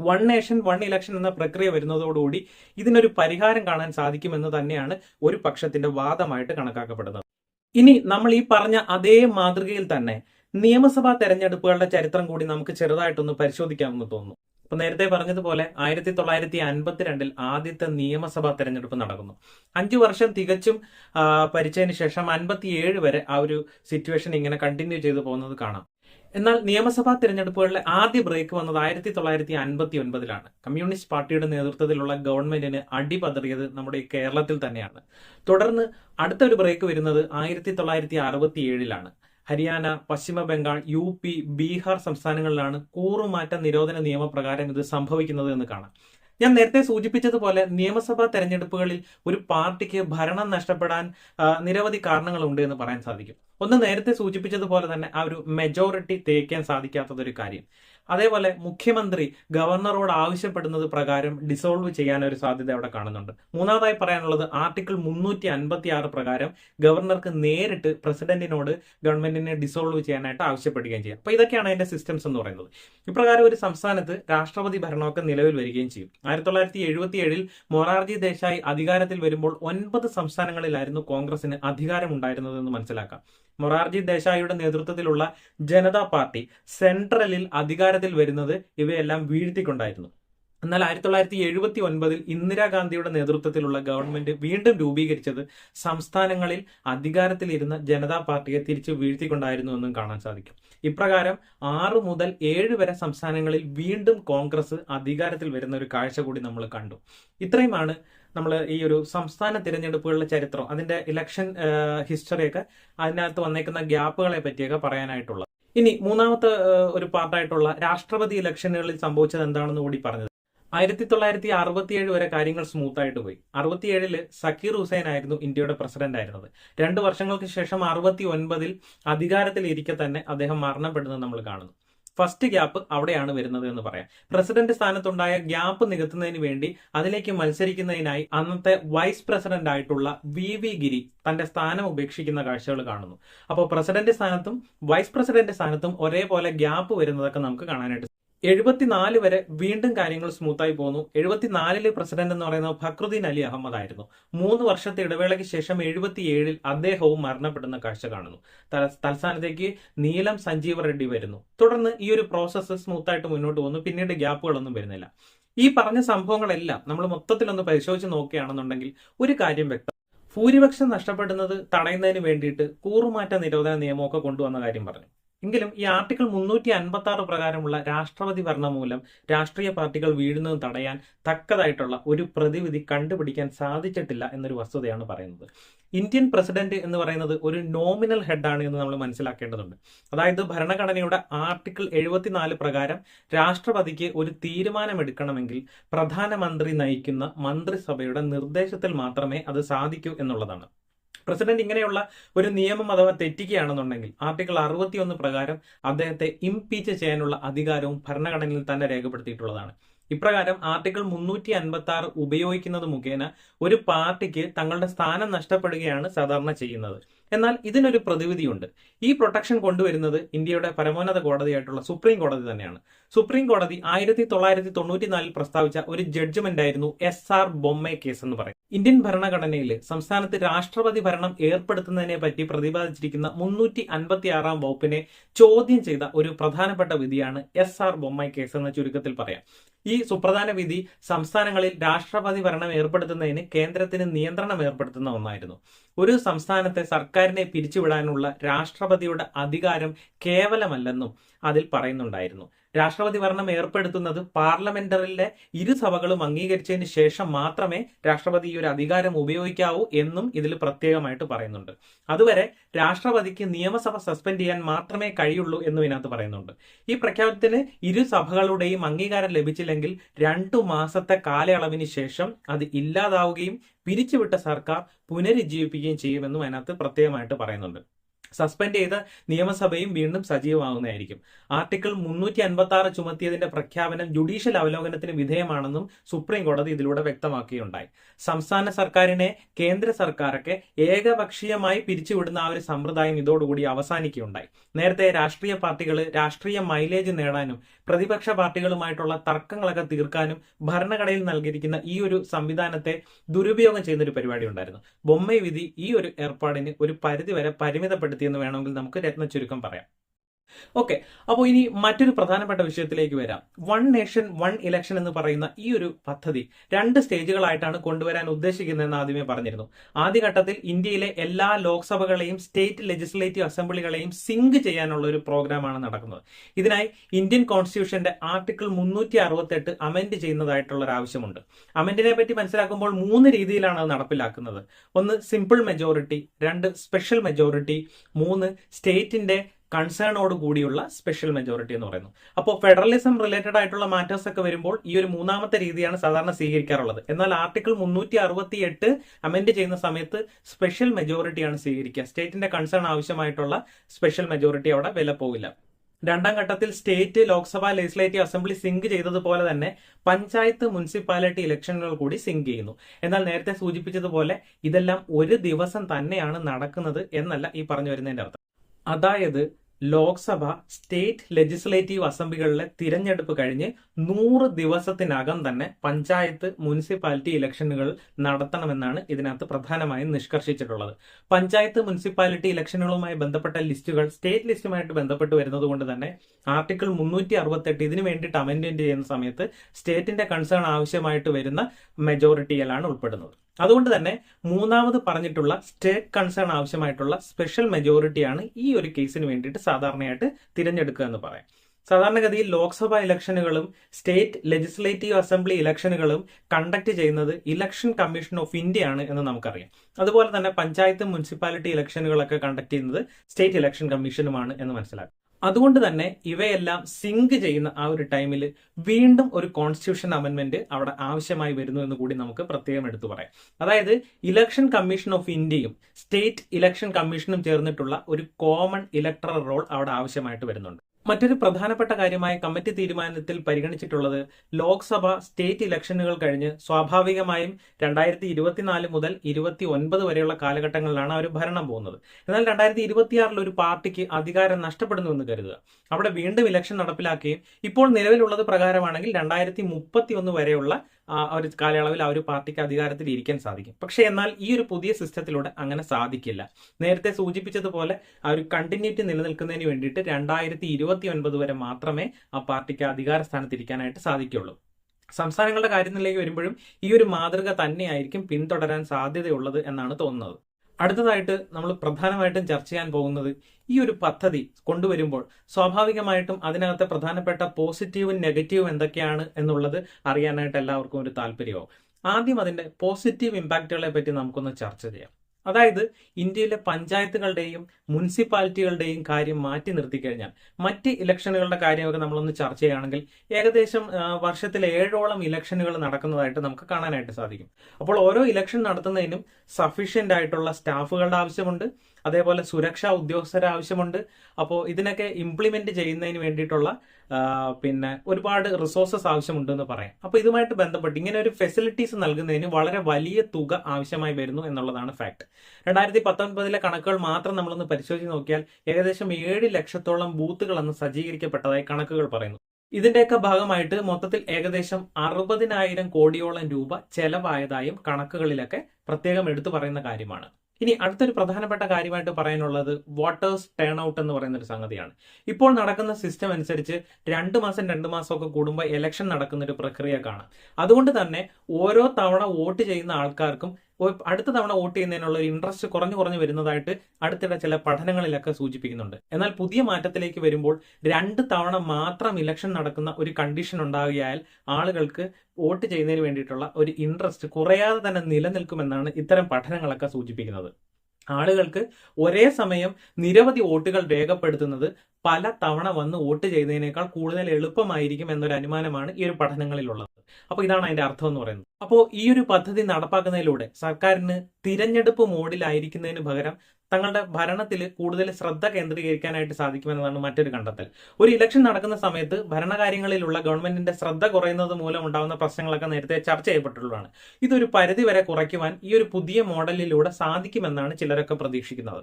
വൺ നേഷൻ വൺ ഇലക്ഷൻ എന്ന പ്രക്രിയ വരുന്നതോടുകൂടി ഇതിനൊരു പരിഹാരം കാണാൻ സാധിക്കുമെന്ന് തന്നെയാണ് ഒരു പക്ഷത്തിന്റെ വാദമായിട്ട് കണക്കാക്കപ്പെടുന്നത്. ഇനി നമ്മൾ ഈ പറഞ്ഞ അതേ മാതൃകയിൽ തന്നെ നിയമസഭാ തെരഞ്ഞെടുപ്പുകളുടെ ചരിത്രം കൂടി നമുക്ക് ചെറുതായിട്ടൊന്ന് പരിശോധിക്കാമെന്ന് തോന്നുന്നു. ഇപ്പൊ നേരത്തെ പറഞ്ഞതുപോലെ ആയിരത്തി തൊള്ളായിരത്തി അൻപത്തിരണ്ടിൽ ആദ്യത്തെ നിയമസഭാ തെരഞ്ഞെടുപ്പ് നടക്കുന്നു. അഞ്ചു വർഷം തികച്ചും പരിച്ചതിന് ശേഷം അൻപത്തിയേഴ് വരെ ആ ഒരു സിറ്റുവേഷൻ ഇങ്ങനെ കണ്ടിന്യൂ ചെയ്തു പോകുന്നത് കാണാം. എന്നാൽ നിയമസഭാ തിരഞ്ഞെടുപ്പുകളിലെ ആദ്യ ബ്രേക്ക് വന്നത് ആയിരത്തി തൊള്ളായിരത്തി അൻപത്തി ഒൻപതിലാണ് കമ്മ്യൂണിസ്റ്റ് പാർട്ടിയുടെ നേതൃത്വത്തിലുള്ള ഗവൺമെന്റിന് അടിപതറിയത് നമ്മുടെ കേരളത്തിൽ തന്നെയാണ്. തുടർന്ന് അടുത്തൊരു ബ്രേക്ക് വരുന്നത് ആയിരത്തി തൊള്ളായിരത്തി അറുപത്തി ഏഴിലാണ് ഹരിയാന പശ്ചിമ ബംഗാൾ യു പി ബീഹാർ സംസ്ഥാനങ്ങളിലാണ് കൂറുമാറ്റ നിരോധന നിയമപ്രകാരം ഇത് സംഭവിക്കുന്നത് എന്ന് കാണാം. ഞാൻ നേരത്തെ സൂചിപ്പിച്ചതുപോലെ നിയമസഭാ തെരഞ്ഞെടുപ്പുകളിൽ ഒരു പാർട്ടിക്ക് ഭരണം നഷ്ടപ്പെടാൻ നിരവധി കാരണങ്ങളുണ്ട് എന്ന് പറയാൻ സാധിക്കും. ഒന്ന് നേരത്തെ സൂചിപ്പിച്ചതുപോലെ തന്നെ ആ ഒരു മെജോറിറ്റി തേക്കാൻ സാധിക്കാത്തതൊരു കാര്യം. അതേപോലെ മുഖ്യമന്ത്രി ഗവർണറോട് ആവശ്യപ്പെടുന്നത് പ്രകാരം ഡിസോൾവ് ചെയ്യാൻ ഒരു സാധ്യത അവിടെ കാണുന്നുണ്ട്. മൂന്നാമതായി പറയാനുള്ളത് ആർട്ടിക്കിൾ മുന്നൂറ്റി അൻപത്തി ആറ് പ്രകാരം ഗവർണർക്ക് നേരിട്ട് പ്രസിഡന്റിനോട് ഗവൺമെന്റിനെ ഡിസോൾവ് ചെയ്യാനായിട്ട് ആവശ്യപ്പെടുകയും ചെയ്യാം. അപ്പൊ ഇതൊക്കെയാണ് അതിന്റെ സിസ്റ്റംസ് എന്ന് പറയുന്നത്. ഇപ്രകാരം ഒരു സംസ്ഥാനത്ത് രാഷ്ട്രപതി ഭരണമൊക്കെ നിലവിൽ വരികയും ചെയ്യും. ആയിരത്തി തൊള്ളായിരത്തി എഴുപത്തി ഏഴിൽ മൊറാർജി ദേശായി അധികാരത്തിൽ വരുമ്പോൾ ഒൻപത് സംസ്ഥാനങ്ങളിലായിരുന്നു കോൺഗ്രസിന് അധികാരം ഉണ്ടായിരുന്നതെന്ന് മനസ്സിലാക്കാം. മൊറാർജി ദേശായിയുടെ നേതൃത്വത്തിലുള്ള ജനതാ പാർട്ടി സെൻട്രലിൽ അധികാരത്തിൽ വരുന്നത് ഇവയെല്ലാം വീഴ്ത്തിക്കൊണ്ടായിരുന്നു. എന്നാൽ ആയിരത്തി തൊള്ളായിരത്തി എഴുപത്തി ഒൻപതിൽ ഇന്ദിരാഗാന്ധിയുടെ നേതൃത്വത്തിലുള്ള ഗവൺമെന്റ് വീണ്ടും രൂപീകരിച്ചത് സംസ്ഥാനങ്ങളിൽ അധികാരത്തിലിരുന്ന ജനതാ പാർട്ടിയെ തിരിച്ചു വീഴ്ത്തിക്കൊണ്ടായിരുന്നു എന്നും കാണാൻ സാധിക്കും. ഇപ്രകാരം ആറ് മുതൽ ഏഴ് വരെ സംസ്ഥാനങ്ങളിൽ വീണ്ടും കോൺഗ്രസ് അധികാരത്തിൽ വരുന്ന ഒരു കാഴ്ച കൂടി നമ്മൾ കണ്ടു. ഇത്രയുമാണ് നമ്മൾ ഈ ഒരു സംസ്ഥാന തിരഞ്ഞെടുപ്പുകളുടെ ചരിത്രം അതിന്റെ ഇലക്ഷൻ ഹിസ്റ്ററിയൊക്കെ അതിനകത്ത് വന്നേക്കുന്ന ഗ്യാപ്പുകളെ പറ്റിയൊക്കെ പറയാനായിട്ടുള്ളത്. ഇനി മൂന്നാമത്തെ ഒരു പാർട്ടായിട്ടുള്ള രാഷ്ട്രപതി ഇലക്ഷനുകളിൽ സംഭവിച്ചത് എന്താണെന്ന് കൂടി പറഞ്ഞത്. ആയിരത്തി തൊള്ളായിരത്തി അറുപത്തിയേഴ് വരെ കാര്യങ്ങൾ സ്മൂത്ത് ആയിട്ട് പോയി. അറുപത്തിയേഴിൽ സക്കീർ ഹുസൈൻ ആയിരുന്നു ഇന്ത്യയുടെ പ്രസിഡന്റ് ആയിരുന്നത്. രണ്ട് വർഷങ്ങൾക്ക് ശേഷം അറുപത്തി ഒൻപതിൽ അധികാരത്തിൽ ഇരിക്കെ തന്നെ അദ്ദേഹം മരണപ്പെടുന്നത് നമ്മൾ കാണുന്നു. ഫസ്റ്റ് ഗ്യാപ്പ് അവിടെയാണ് വരുന്നത് എന്ന് പറയാം. പ്രസിഡന്റ് സ്ഥാനത്തുണ്ടായ ഗ്യാപ്പ് നികത്തുന്നതിന് വേണ്ടി അതിലേക്ക് മത്സരിക്കുന്നതിനായി അന്നത്തെ വൈസ് പ്രസിഡന്റ് ആയിട്ടുള്ള വി വി ഗിരി തന്റെ സ്ഥാനം ഉപേക്ഷിക്കുന്ന കാഴ്ചകൾ കാണുന്നു. അപ്പോൾ പ്രസിഡന്റ് സ്ഥാനത്തും വൈസ് പ്രസിഡന്റ് സ്ഥാനത്തും ഒരേപോലെ ഗ്യാപ്പ് വരുന്നതൊക്കെ നമുക്ക് കാണാനായിട്ട് എഴുപത്തിനാല് വരെ വീണ്ടും കാര്യങ്ങൾ സ്മൂത്തായി പോന്നു. എഴുപത്തിനാലിലെ പ്രസിഡന്റ് എന്ന് പറയുന്നത് ഫക്രുദ്ദീൻ അലി അഹമ്മദ് ആയിരുന്നു. മൂന്ന് വർഷത്തെ ഇടവേളയ്ക്ക് ശേഷം എഴുപത്തിയേഴിൽ അദ്ദേഹവും മരണപ്പെടുന്ന കാഴ്ച കാണുന്നു. തലസ്ഥാനത്തേക്ക് നീലം സഞ്ജീവ് റെഡ്ഡി വരുന്നു. തുടർന്ന് ഈ ഒരു പ്രോസസ്സ് സ്മൂത്തായിട്ട് മുന്നോട്ട് പോകുന്നു. പിന്നീട് ഗ്യാപ്പുകളൊന്നും വരുന്നില്ല. ഈ പറഞ്ഞ സംഭവങ്ങളെല്ലാം നമ്മൾ മൊത്തത്തിലൊന്ന് പരിശോധിച്ച് നോക്കുകയാണെന്നുണ്ടെങ്കിൽ ഒരു കാര്യം വ്യക്തം. ഭൂരിപക്ഷം നഷ്ടപ്പെടുന്നത് തടയുന്നതിന് വേണ്ടിയിട്ട് കൂറുമാറ്റ നിരോധന നിയമമൊക്കെ കൊണ്ടുവന്ന കാര്യം പറഞ്ഞു. എങ്കിലും ഈ ആർട്ടിക്കിൾ മുന്നൂറ്റി അൻപത്തി ആറ് പ്രകാരമുള്ള രാഷ്ട്രപതി ഭരണം മൂലം രാഷ്ട്രീയ പാർട്ടികൾ വീഴുന്നത് തടയാൻ തക്കതായിട്ടുള്ള ഒരു പ്രതിവിധി കണ്ടുപിടിക്കാൻ സാധിച്ചിട്ടില്ല എന്നൊരു വസ്തുതയാണ് പറയുന്നത്. ഇന്ത്യൻ പ്രസിഡന്റ് എന്ന് പറയുന്നത് ഒരു നോമിനൽ ഹെഡാണ് എന്ന് നമ്മൾ മനസ്സിലാക്കേണ്ടതുണ്ട്. അതായത് ഭരണഘടനയുടെ ആർട്ടിക്കിൾ എഴുപത്തിനാല് പ്രകാരം രാഷ്ട്രപതിക്ക് ഒരു തീരുമാനമെടുക്കണമെങ്കിൽ പ്രധാനമന്ത്രി നയിക്കുന്ന മന്ത്രിസഭയുടെ നിർദ്ദേശത്തിൽ മാത്രമേ അത് സാധിക്കൂ എന്നുള്ളതാണ്. പ്രസിഡന്റ് ഇങ്ങനെയുള്ള ഒരു നിയമം അഥവാ തെറ്റിക്കുകയാണെന്നുണ്ടെങ്കിൽ ആർട്ടിക്കിൾ അറുപത്തിയൊന്ന് പ്രകാരം അദ്ദേഹത്തെ ഇംപീച്ച് ചെയ്യാനുള്ള അധികാരവും ഭരണഘടനയിൽ തന്നെ രേഖപ്പെടുത്തിയിട്ടുള്ളതാണ്. ഇപ്രകാരം ആർട്ടിക്കിൾ മുന്നൂറ്റി അൻപത്തി ആറ് ഉപയോഗിക്കുന്നത് മുഖേന ഒരു പാർട്ടിക്ക് തങ്ങളുടെ സ്ഥാനം നഷ്ടപ്പെടുകയാണ് സാധാരണ ചെയ്യുന്നത്. എന്നാൽ ഇതിനൊരു പ്രതിവിധിയുണ്ട്. ഈ പ്രൊട്ടക്ഷൻ കൊണ്ടുവരുന്നത് ഇന്ത്യയുടെ പരമോന്നത കോടതിയായിട്ടുള്ള സുപ്രീം കോടതി തന്നെയാണ്. സുപ്രീം കോടതി ആയിരത്തി തൊള്ളായിരത്തി തൊണ്ണൂറ്റിനാലിൽ പ്രസ്താവിച്ച ഒരു ജഡ്ജ്മെന്റ് ആയിരുന്നു എസ് ആർ ബൊമ്മെ കേസ് എന്ന് പറയും. ഇന്ത്യൻ ഭരണഘടനയിൽ സംസ്ഥാനത്ത് രാഷ്ട്രപതി ഭരണം ഏർപ്പെടുത്തുന്നതിനെ പറ്റി പ്രതിപാദിച്ചിരിക്കുന്ന മുന്നൂറ്റി അൻപത്തി ആറാം വകുപ്പിനെ ചോദ്യം ചെയ്ത ഒരു പ്രധാനപ്പെട്ട വിധിയാണ് എസ് ആർ ബൊമ്മൈ കേസ് എന്ന ചുരുക്കത്തിൽ പറയാം. ഈ സുപ്രധാന വിധി സംസ്ഥാനങ്ങളിൽ രാഷ്ട്രപതി ഭരണം ഏർപ്പെടുത്തുന്നതിന് കേന്ദ്രത്തിന് നിയന്ത്രണം ഏർപ്പെടുത്തുന്ന ഒന്നായിരുന്നു. ഒരു സംസ്ഥാനത്തെ സർക്കാരിനെ പിരിച്ചുവിടാനുള്ള രാഷ്ട്രപതിയുടെ അധികാരം കേവലമല്ലെന്നും അതിൽ പറയുന്നുണ്ടായിരുന്നു. രാഷ്ട്രപതി ഭരണം ഏർപ്പെടുത്തുന്നത് പാർലമെന്ററിലെ ഇരു സഭകളും അംഗീകരിച്ചതിന് ശേഷം മാത്രമേ രാഷ്ട്രപതി ഈ ഒരു അധികാരം ഉപയോഗിക്കാവൂ എന്നും ഇതിൽ പ്രത്യേകമായിട്ട് പറയുന്നുണ്ട്. അതുവരെ രാഷ്ട്രപതിക്ക് നിയമസഭ സസ്പെൻഡ് ചെയ്യാൻ മാത്രമേ കഴിയുള്ളൂ എന്നും ഇതിനകത്ത് പറയുന്നുണ്ട്. ഈ പ്രഖ്യാപനത്തിന് ഇരു സഭകളുടെയും അംഗീകാരം ലഭിച്ചില്ലെങ്കിൽ രണ്ടു മാസത്തെ കാലയളവിന് ശേഷം അത് ഇല്ലാതാവുകയും പിരിച്ചുവിട്ട സർക്കാർ പുനരുജ്ജീവിപ്പിക്കുകയും ചെയ്യുമെന്നും അതിനകത്ത് പ്രത്യേകമായിട്ട് പറയുന്നുണ്ട്. സസ്പെൻഡ് ചെയ്ത നിയമസഭയും വീണ്ടും സജീവമാകുന്നതായിരിക്കും ആർട്ടിക്കിൾ മുന്നൂറ്റി അൻപത്തി ആറ് ചുമത്തിയതിന്റെ പ്രഖ്യാപനം ജുഡീഷ്യൽ അവലോകനത്തിന് വിധേയമാണെന്നും സുപ്രീം കോടതി ഇതിലൂടെ വ്യക്തമാക്കുകയുണ്ടായി. സംസ്ഥാന സർക്കാരിനെ കേന്ദ്ര സർക്കാരൊക്കെ ഏകപക്ഷീയമായി പിരിച്ചുവിടുന്ന ആ ഒരു സമ്പ്രദായം ഇതോടുകൂടി അവസാനിക്കുകയുണ്ടായി. നേരത്തെ രാഷ്ട്രീയ പാർട്ടികൾ രാഷ്ട്രീയ മൈലേജ് നേടാനും പ്രതിപക്ഷ പാർട്ടികളുമായിട്ടുള്ള തർക്കങ്ങളൊക്കെ തീർക്കാനും ഭരണഘടനയിൽ നൽകിയിരിക്കുന്ന ഈ ഒരു സംവിധാനത്തെ ദുരുപയോഗം ചെയ്യുന്ന ഒരു പരിപാടി ഉണ്ടായിരുന്നു. ബൊമ്മൈ വിധി ഈ ഒരു ഏർപ്പാടിന് ഒരു പരിധിവരെ പരിമിതപ്പെടുത്തിയെന്ന് വേണമെങ്കിൽ നമുക്ക് രത്ന ചുരുക്കം പറയാം. ഓക്കെ അപ്പോൾ ഇനി മറ്റൊരു പ്രധാനപ്പെട്ട വിഷയത്തിലേക്ക് വരാം. വൺ നേഷൻ വൺ ഇലക്ഷൻ എന്ന് പറയുന്ന ഈ ഒരു പദ്ധതി രണ്ട് സ്റ്റേജുകളായിട്ടാണ് കൊണ്ടുവരാൻ ഉദ്ദേശിക്കുന്നതെന്ന് ആദ്യമേ പറഞ്ഞിരുന്നു. ആദ്യഘട്ടത്തിൽ ഇന്ത്യയിലെ എല്ലാ ലോക്സഭകളെയും സ്റ്റേറ്റ് ലെജിസ്ലേറ്റീവ് അസംബ്ലികളെയും സിങ്ക് ചെയ്യാനുള്ള ഒരു പ്രോഗ്രാമാണ് നടക്കുന്നത്. ഇതിനായി ഇന്ത്യൻ കോൺസ്റ്റിറ്റ്യൂഷന്റെ ആർട്ടിക്കിൾ മുന്നൂറ്റി അറുപത്തെട്ട് അമെൻഡ് ചെയ്യുന്നതായിട്ടുള്ള ഒരു ആവശ്യമുണ്ട്. അമെൻഡിനെ പറ്റി മനസ്സിലാക്കുമ്പോൾ മൂന്ന് രീതിയിലാണ് അത് നടപ്പിലാക്കുന്നത്. ഒന്ന് സിമ്പിൾ മെജോറിറ്റി രണ്ട് സ്പെഷ്യൽ മെജോറിറ്റി മൂന്ന് സ്റ്റേറ്റിന്റെ കൺസേണോട് കൂടിയുള്ള സ്പെഷ്യൽ മെജോറിറ്റി എന്ന് പറയുന്നു. അപ്പോൾ ഫെഡറലിസം റിലേറ്റഡ് ആയിട്ടുള്ള മാറ്റേഴ്സ് ഒക്കെ വരുമ്പോൾ ഈ ഒരു മൂന്നാമത്തെ രീതിയാണ് സാധാരണ സ്വീകരിക്കാറുള്ളത്. എന്നാൽ ആർട്ടിക്കിൾ മുന്നൂറ്റി അറുപത്തി എട്ട് അമെൻഡ് ചെയ്യുന്ന സമയത്ത് സ്പെഷ്യൽ മെജോറിറ്റിയാണ് സ്വീകരിക്കുക. സ്റ്റേറ്റിന്റെ കൺസേൺ ആവശ്യമായിട്ടുള്ള സ്പെഷ്യൽ മെജോറിറ്റി അവിടെ വില പോകില്ല രണ്ടാം ഘട്ടത്തിൽ state Lok Sabha legislative assembly sync ചെയ്തതുപോലെ തന്നെ പഞ്ചായത്ത് മുനിസിപ്പാലിറ്റി ഇലക്ഷനുകൾ കൂടി സിങ്ക് ചെയ്യുന്നു. എന്നാൽ നേരത്തെ സൂചിപ്പിച്ചതുപോലെ ഇതെല്ലാം ഒരു ദിവസം തന്നെയാണ് നടക്കുന്നത് എന്നല്ല ഈ പറഞ്ഞു വരുന്നതിന്റെ അർത്ഥം. അതായത് ലോക്സഭ സ്റ്റേറ്റ് ലെജിസ്ലേറ്റീവ് അസംബ്ലികളിലെ തിരഞ്ഞെടുപ്പ് കഴിഞ്ഞ് നൂറ് ദിവസത്തിനകം തന്നെ പഞ്ചായത്ത് മുനിസിപ്പാലിറ്റി ഇലക്ഷനുകൾ നടത്തണമെന്നാണ് ഇതിനകത്ത് പ്രധാനമായും നിഷ്കർഷിച്ചിട്ടുള്ളത്. പഞ്ചായത്ത് മുനിസിപ്പാലിറ്റി ഇലക്ഷനുകളുമായി ബന്ധപ്പെട്ട ലിസ്റ്റുകൾ സ്റ്റേറ്റ് ലിസ്റ്റുമായിട്ട് ബന്ധപ്പെട്ട് വരുന്നത് കൊണ്ട് തന്നെ ആർട്ടിക്കിൾ മുന്നൂറ്റി അറുപത്തെട്ട് ഇതിനു വേണ്ടിയിട്ട് അമെൻഡ്മെന്റ് ചെയ്യുന്ന സമയത്ത് സ്റ്റേറ്റിന്റെ കൺസേൺ ആവശ്യമായിട്ട് വരുന്ന മെജോറിറ്റിയിലാണ് ഉൾപ്പെടുന്നത്. അതുകൊണ്ട് തന്നെ മൂന്നാമത് പറഞ്ഞിട്ടുള്ള സ്റ്റേറ്റ് കൺസേൺ ആവശ്യമായിട്ടുള്ള സ്പെഷ്യൽ മെജോറിറ്റിയാണ് ഈ ഒരു കേസിന് വേണ്ടിയിട്ട് സാധാരണയായിട്ട് തിരഞ്ഞെടുക്കുക എന്ന് പറയാം. സാധാരണഗതിയിൽ ലോക്സഭ ഇലക്ഷനുകളും സ്റ്റേറ്റ് ലെജിസ്ലേറ്റീവ് അസംബ്ലി ഇലക്ഷനുകളും കണ്ടക്ട് ചെയ്യുന്നത് ഇലക്ഷൻ കമ്മീഷൻ ഓഫ് ഇന്ത്യ ആണ് എന്ന് നമുക്കറിയാം. അതുപോലെ തന്നെ പഞ്ചായത്ത് മുനിസിപ്പാലിറ്റി ഇലക്ഷനുകളൊക്കെ കണ്ടക്ട് ചെയ്യുന്നത് സ്റ്റേറ്റ് ഇലക്ഷൻ കമ്മീഷനുമാണ് എന്ന് മനസ്സിലാക്കും. അതുകൊണ്ട് തന്നെ ഇവയെല്ലാം സിങ്ക് ചെയ്യുന്ന ആ ഒരു ടൈമിൽ വീണ്ടും ഒരു കോൺസ്റ്റിറ്റ്യൂഷൻ അമെന്റ്മെന്റ് അവിടെ ആവശ്യമായി വരുന്നു എന്ന് കൂടി നമുക്ക് പ്രത്യേകം എടുത്തു പറയാം. അതായത് ഇലക്ഷൻ കമ്മീഷൻ ഓഫ് ഇന്ത്യയും സ്റ്റേറ്റ് ഇലക്ഷൻ കമ്മീഷനും ചേർന്നിട്ടുള്ള ഒരു കോമൺ ഇലക്ടറൽ റോൾ അവിടെ ആവശ്യമായിട്ട് വരുന്നുണ്ട്. മറ്റൊരു പ്രധാനപ്പെട്ട കാര്യമായ കമ്മിറ്റി തീരുമാനത്തിൽ പരിഗണിച്ചിട്ടുള്ളത് ലോക്സഭ സ്റ്റേറ്റ് ഇലക്ഷനുകൾ കഴിഞ്ഞ് സ്വാഭാവികമായും രണ്ടായിരത്തി ഇരുപത്തിനാല് മുതൽ ഇരുപത്തി ഒൻപത് വരെയുള്ള കാലഘട്ടങ്ങളിലാണ് അവർ ഭരണം പോകുന്നത്. എന്നാൽ രണ്ടായിരത്തി ഇരുപത്തിയാറിൽ ഒരു പാർട്ടിക്ക് അധികാരം നഷ്ടപ്പെടുന്നു എന്ന് കരുതുക. അവിടെ വീണ്ടും ഇലക്ഷൻ നടപ്പിലാക്കുകയും ഇപ്പോൾ നിലവിലുള്ളത് പ്രകാരമാണെങ്കിൽ രണ്ടായിരത്തി മുപ്പത്തി ഒന്ന് വരെയുള്ള ഒരു കാലയളവിൽ ആ ഒരു പാർട്ടിക്ക് അധികാരത്തിൽ ഇരിക്കാൻ സാധിക്കും. പക്ഷെ എന്നാൽ ഈ ഒരു പുതിയ സിസ്റ്റത്തിലൂടെ അങ്ങനെ സാധിക്കില്ല. നേരത്തെ സൂചിപ്പിച്ചതുപോലെ ആ ഒരു കണ്ടിന്യൂറ്റി നിലനിൽക്കുന്നതിന് വേണ്ടിയിട്ട് രണ്ടായിരത്തി ഇരുപത്തി ഒൻപത് വരെ മാത്രമേ ആ പാർട്ടിക്ക് അധികാര സ്ഥാനത്തിരിക്കാനായിട്ട് സാധിക്കുള്ളൂ. സംസ്ഥാനങ്ങളുടെ കാര്യത്തിലേക്ക് വരുമ്പോഴും ഈ ഒരു മാതൃക തന്നെയായിരിക്കും പിന്തുടരാൻ സാധ്യതയുള്ളത് എന്നാണ് തോന്നുന്നത്. അടുത്തതായിട്ട് നമ്മൾ പ്രധാനമായിട്ടും ചർച്ച ചെയ്യാൻ പോകുന്നത് ഈ ഒരു പദ്ധതി കൊണ്ടുവരുമ്പോൾ സ്വാഭാവികമായിട്ടും അതിനകത്തെ പ്രധാനപ്പെട്ട പോസിറ്റീവും നെഗറ്റീവും എന്തൊക്കെയാണ് എന്നുള്ളത് അറിയാനായിട്ട് എല്ലാവർക്കും ഒരു താല്പര്യമാവും. ആദ്യം അതിന്റെ പോസിറ്റീവ് ഇമ്പാക്റ്റുകളെ പറ്റി നമുക്കൊന്ന് ചർച്ച ചെയ്യാം. അതായത് ഇന്ത്യയിലെ പഞ്ചായത്തുകളുടെയും മുനിസിപ്പാലിറ്റികളുടെയും കാര്യം മാറ്റി നിർത്തിക്കഴിഞ്ഞാൽ മറ്റ് ഇലക്ഷനുകളുടെ കാര്യമൊക്കെ നമ്മളൊന്ന് ചർച്ച ചെയ്യുകയാണെങ്കിൽ ഏകദേശം വർഷത്തിൽ ഏഴോളം ഇലക്ഷനുകൾ നടക്കുന്നതായിട്ട് നമുക്ക് കാണാനായിട്ട് സാധിക്കും. അപ്പോൾ ഓരോ ഇലക്ഷൻ നടത്തുന്നതിനും സഫീഷ്യന്റ് ആയിട്ടുള്ള സ്റ്റാഫുകളുടെ ആവശ്യമുണ്ട്. അതേപോലെ സുരക്ഷാ ഉദ്യോഗസ്ഥരെ ആവശ്യമുണ്ട്. അപ്പോൾ ഇതിനൊക്കെ ഇംപ്ലിമെന്റ് ചെയ്യുന്നതിന് വേണ്ടിയിട്ടുള്ള പിന്നെ ഒരുപാട് റിസോഴ്സസ് ആവശ്യമുണ്ടെന്ന് പറയാം. അപ്പോൾ ഇതുമായിട്ട് ബന്ധപ്പെട്ട് ഇങ്ങനെ ഒരു ഫെസിലിറ്റീസ് നൽകുന്നതിന് വളരെ വലിയ തുക ആവശ്യമായി വരുന്നു എന്നുള്ളതാണ് ഫാക്ട് രണ്ടായിരത്തി പത്തൊൻപതിലെ കണക്കുകൾ മാത്രം നമ്മളൊന്ന് പരിശോധിച്ച് നോക്കിയാൽ ഏകദേശം ഏഴ് ലക്ഷത്തോളം ബൂത്തുകൾ അന്ന് സജ്ജീകരിക്കപ്പെട്ടതായി കണക്കുകൾ പറയുന്നു. ഇതിന്റെയൊക്കെ ഭാഗമായിട്ട് മൊത്തത്തിൽ ഏകദേശം അറുപതിനായിരം കോടിയോളം രൂപ ചെലവായതായും കണക്കുകളിലൊക്കെ പ്രത്യേകം എടുത്തു പറയുന്ന കാര്യമാണ്. ഇനി അടുത്തൊരു പ്രധാനപ്പെട്ട കാര്യമായിട്ട് പറയാനുള്ളത് വോട്ടേഴ്സ് ടേൺ ഔട്ട് എന്ന് പറയുന്ന ഒരു സംഗതിയാണ്. ഇപ്പോൾ നടക്കുന്ന സിസ്റ്റം അനുസരിച്ച് രണ്ട് മാസം രണ്ട് മാസമൊക്കെ കൂടുമ്പോൾ ഇലക്ഷൻ നടക്കുന്ന ഒരു പ്രക്രിയ കാണാം. അതുകൊണ്ട് തന്നെ ഓരോ തവണ വോട്ട് ചെയ്യുന്ന ആൾക്കാർക്കും അടുത്ത തവണ വോട്ട് ചെയ്യുന്നതിനുള്ള ഒരു ഇൻട്രസ്റ്റ് കുറഞ്ഞു കുറഞ്ഞു വരുന്നതായിട്ട് അടുത്തിടെ ചില പഠനങ്ങളിലൊക്കെ സൂചിപ്പിക്കുന്നുണ്ട്. എന്നാൽ പുതിയ മാറ്റത്തിലേക്ക് വരുമ്പോൾ രണ്ട് തവണ മാത്രം ഇലക്ഷൻ നടക്കുന്ന ഒരു കണ്ടീഷൻ ഉണ്ടാകിയാൽ ആളുകൾക്ക് വോട്ട് ചെയ്യുന്നതിന് വേണ്ടിയിട്ടുള്ള ഒരു ഇൻട്രസ്റ്റ് കുറയാതെ തന്നെ നിലനിൽക്കുമെന്നാണ് ഇത്തരം പഠനങ്ങളൊക്കെ സൂചിപ്പിക്കുന്നത്. ആളുകൾക്ക് ഒരേ സമയം നിരവധി വോട്ടുകൾ രേഖപ്പെടുത്തുന്നത് പല തവണ വന്ന് വോട്ട് ചെയ്യുന്നതിനേക്കാൾ കൂടുതൽ എളുപ്പമായിരിക്കും എന്നൊരു അനുമാനമാണ് ഈ ഒരു പഠനങ്ങളിലുള്ളത്. അപ്പോൾ ഇതാണ് അതിന്റെ അർത്ഥം എന്ന് പറയുന്നത്. അപ്പോൾ ഈ ഒരു പദ്ധതി നടപ്പാക്കുന്നതിലൂടെ സർക്കാരിന് തിരഞ്ഞെടുപ്പ് മോഡിലായിരിക്കുന്നതിന് പകരം തങ്ങളുടെ ഭരണത്തിൽ കൂടുതൽ ശ്രദ്ധ കേന്ദ്രീകരിക്കാനായിട്ട് സാധിക്കുമെന്നതാണ് മറ്റൊരു കണ്ടെത്തൽ. ഒരു ഇലക്ഷൻ നടക്കുന്ന സമയത്ത് ഭരണകാര്യങ്ങളിലുള്ള ഗവൺമെന്റിന്റെ ശ്രദ്ധ കുറയുന്നത് മൂലം ഉണ്ടാകുന്ന പ്രശ്നങ്ങളൊക്കെ നേരത്തെ ചർച്ച ചെയ്യപ്പെട്ടുള്ളതാണ് ഇതൊരു പരിധി വരെ കുറയ്ക്കുവാൻ ഈ ഒരു പുതിയ മോഡലിലൂടെ സാധിക്കുമെന്നാണ് ചിലരൊക്കെ പ്രതീക്ഷിക്കുന്നത്.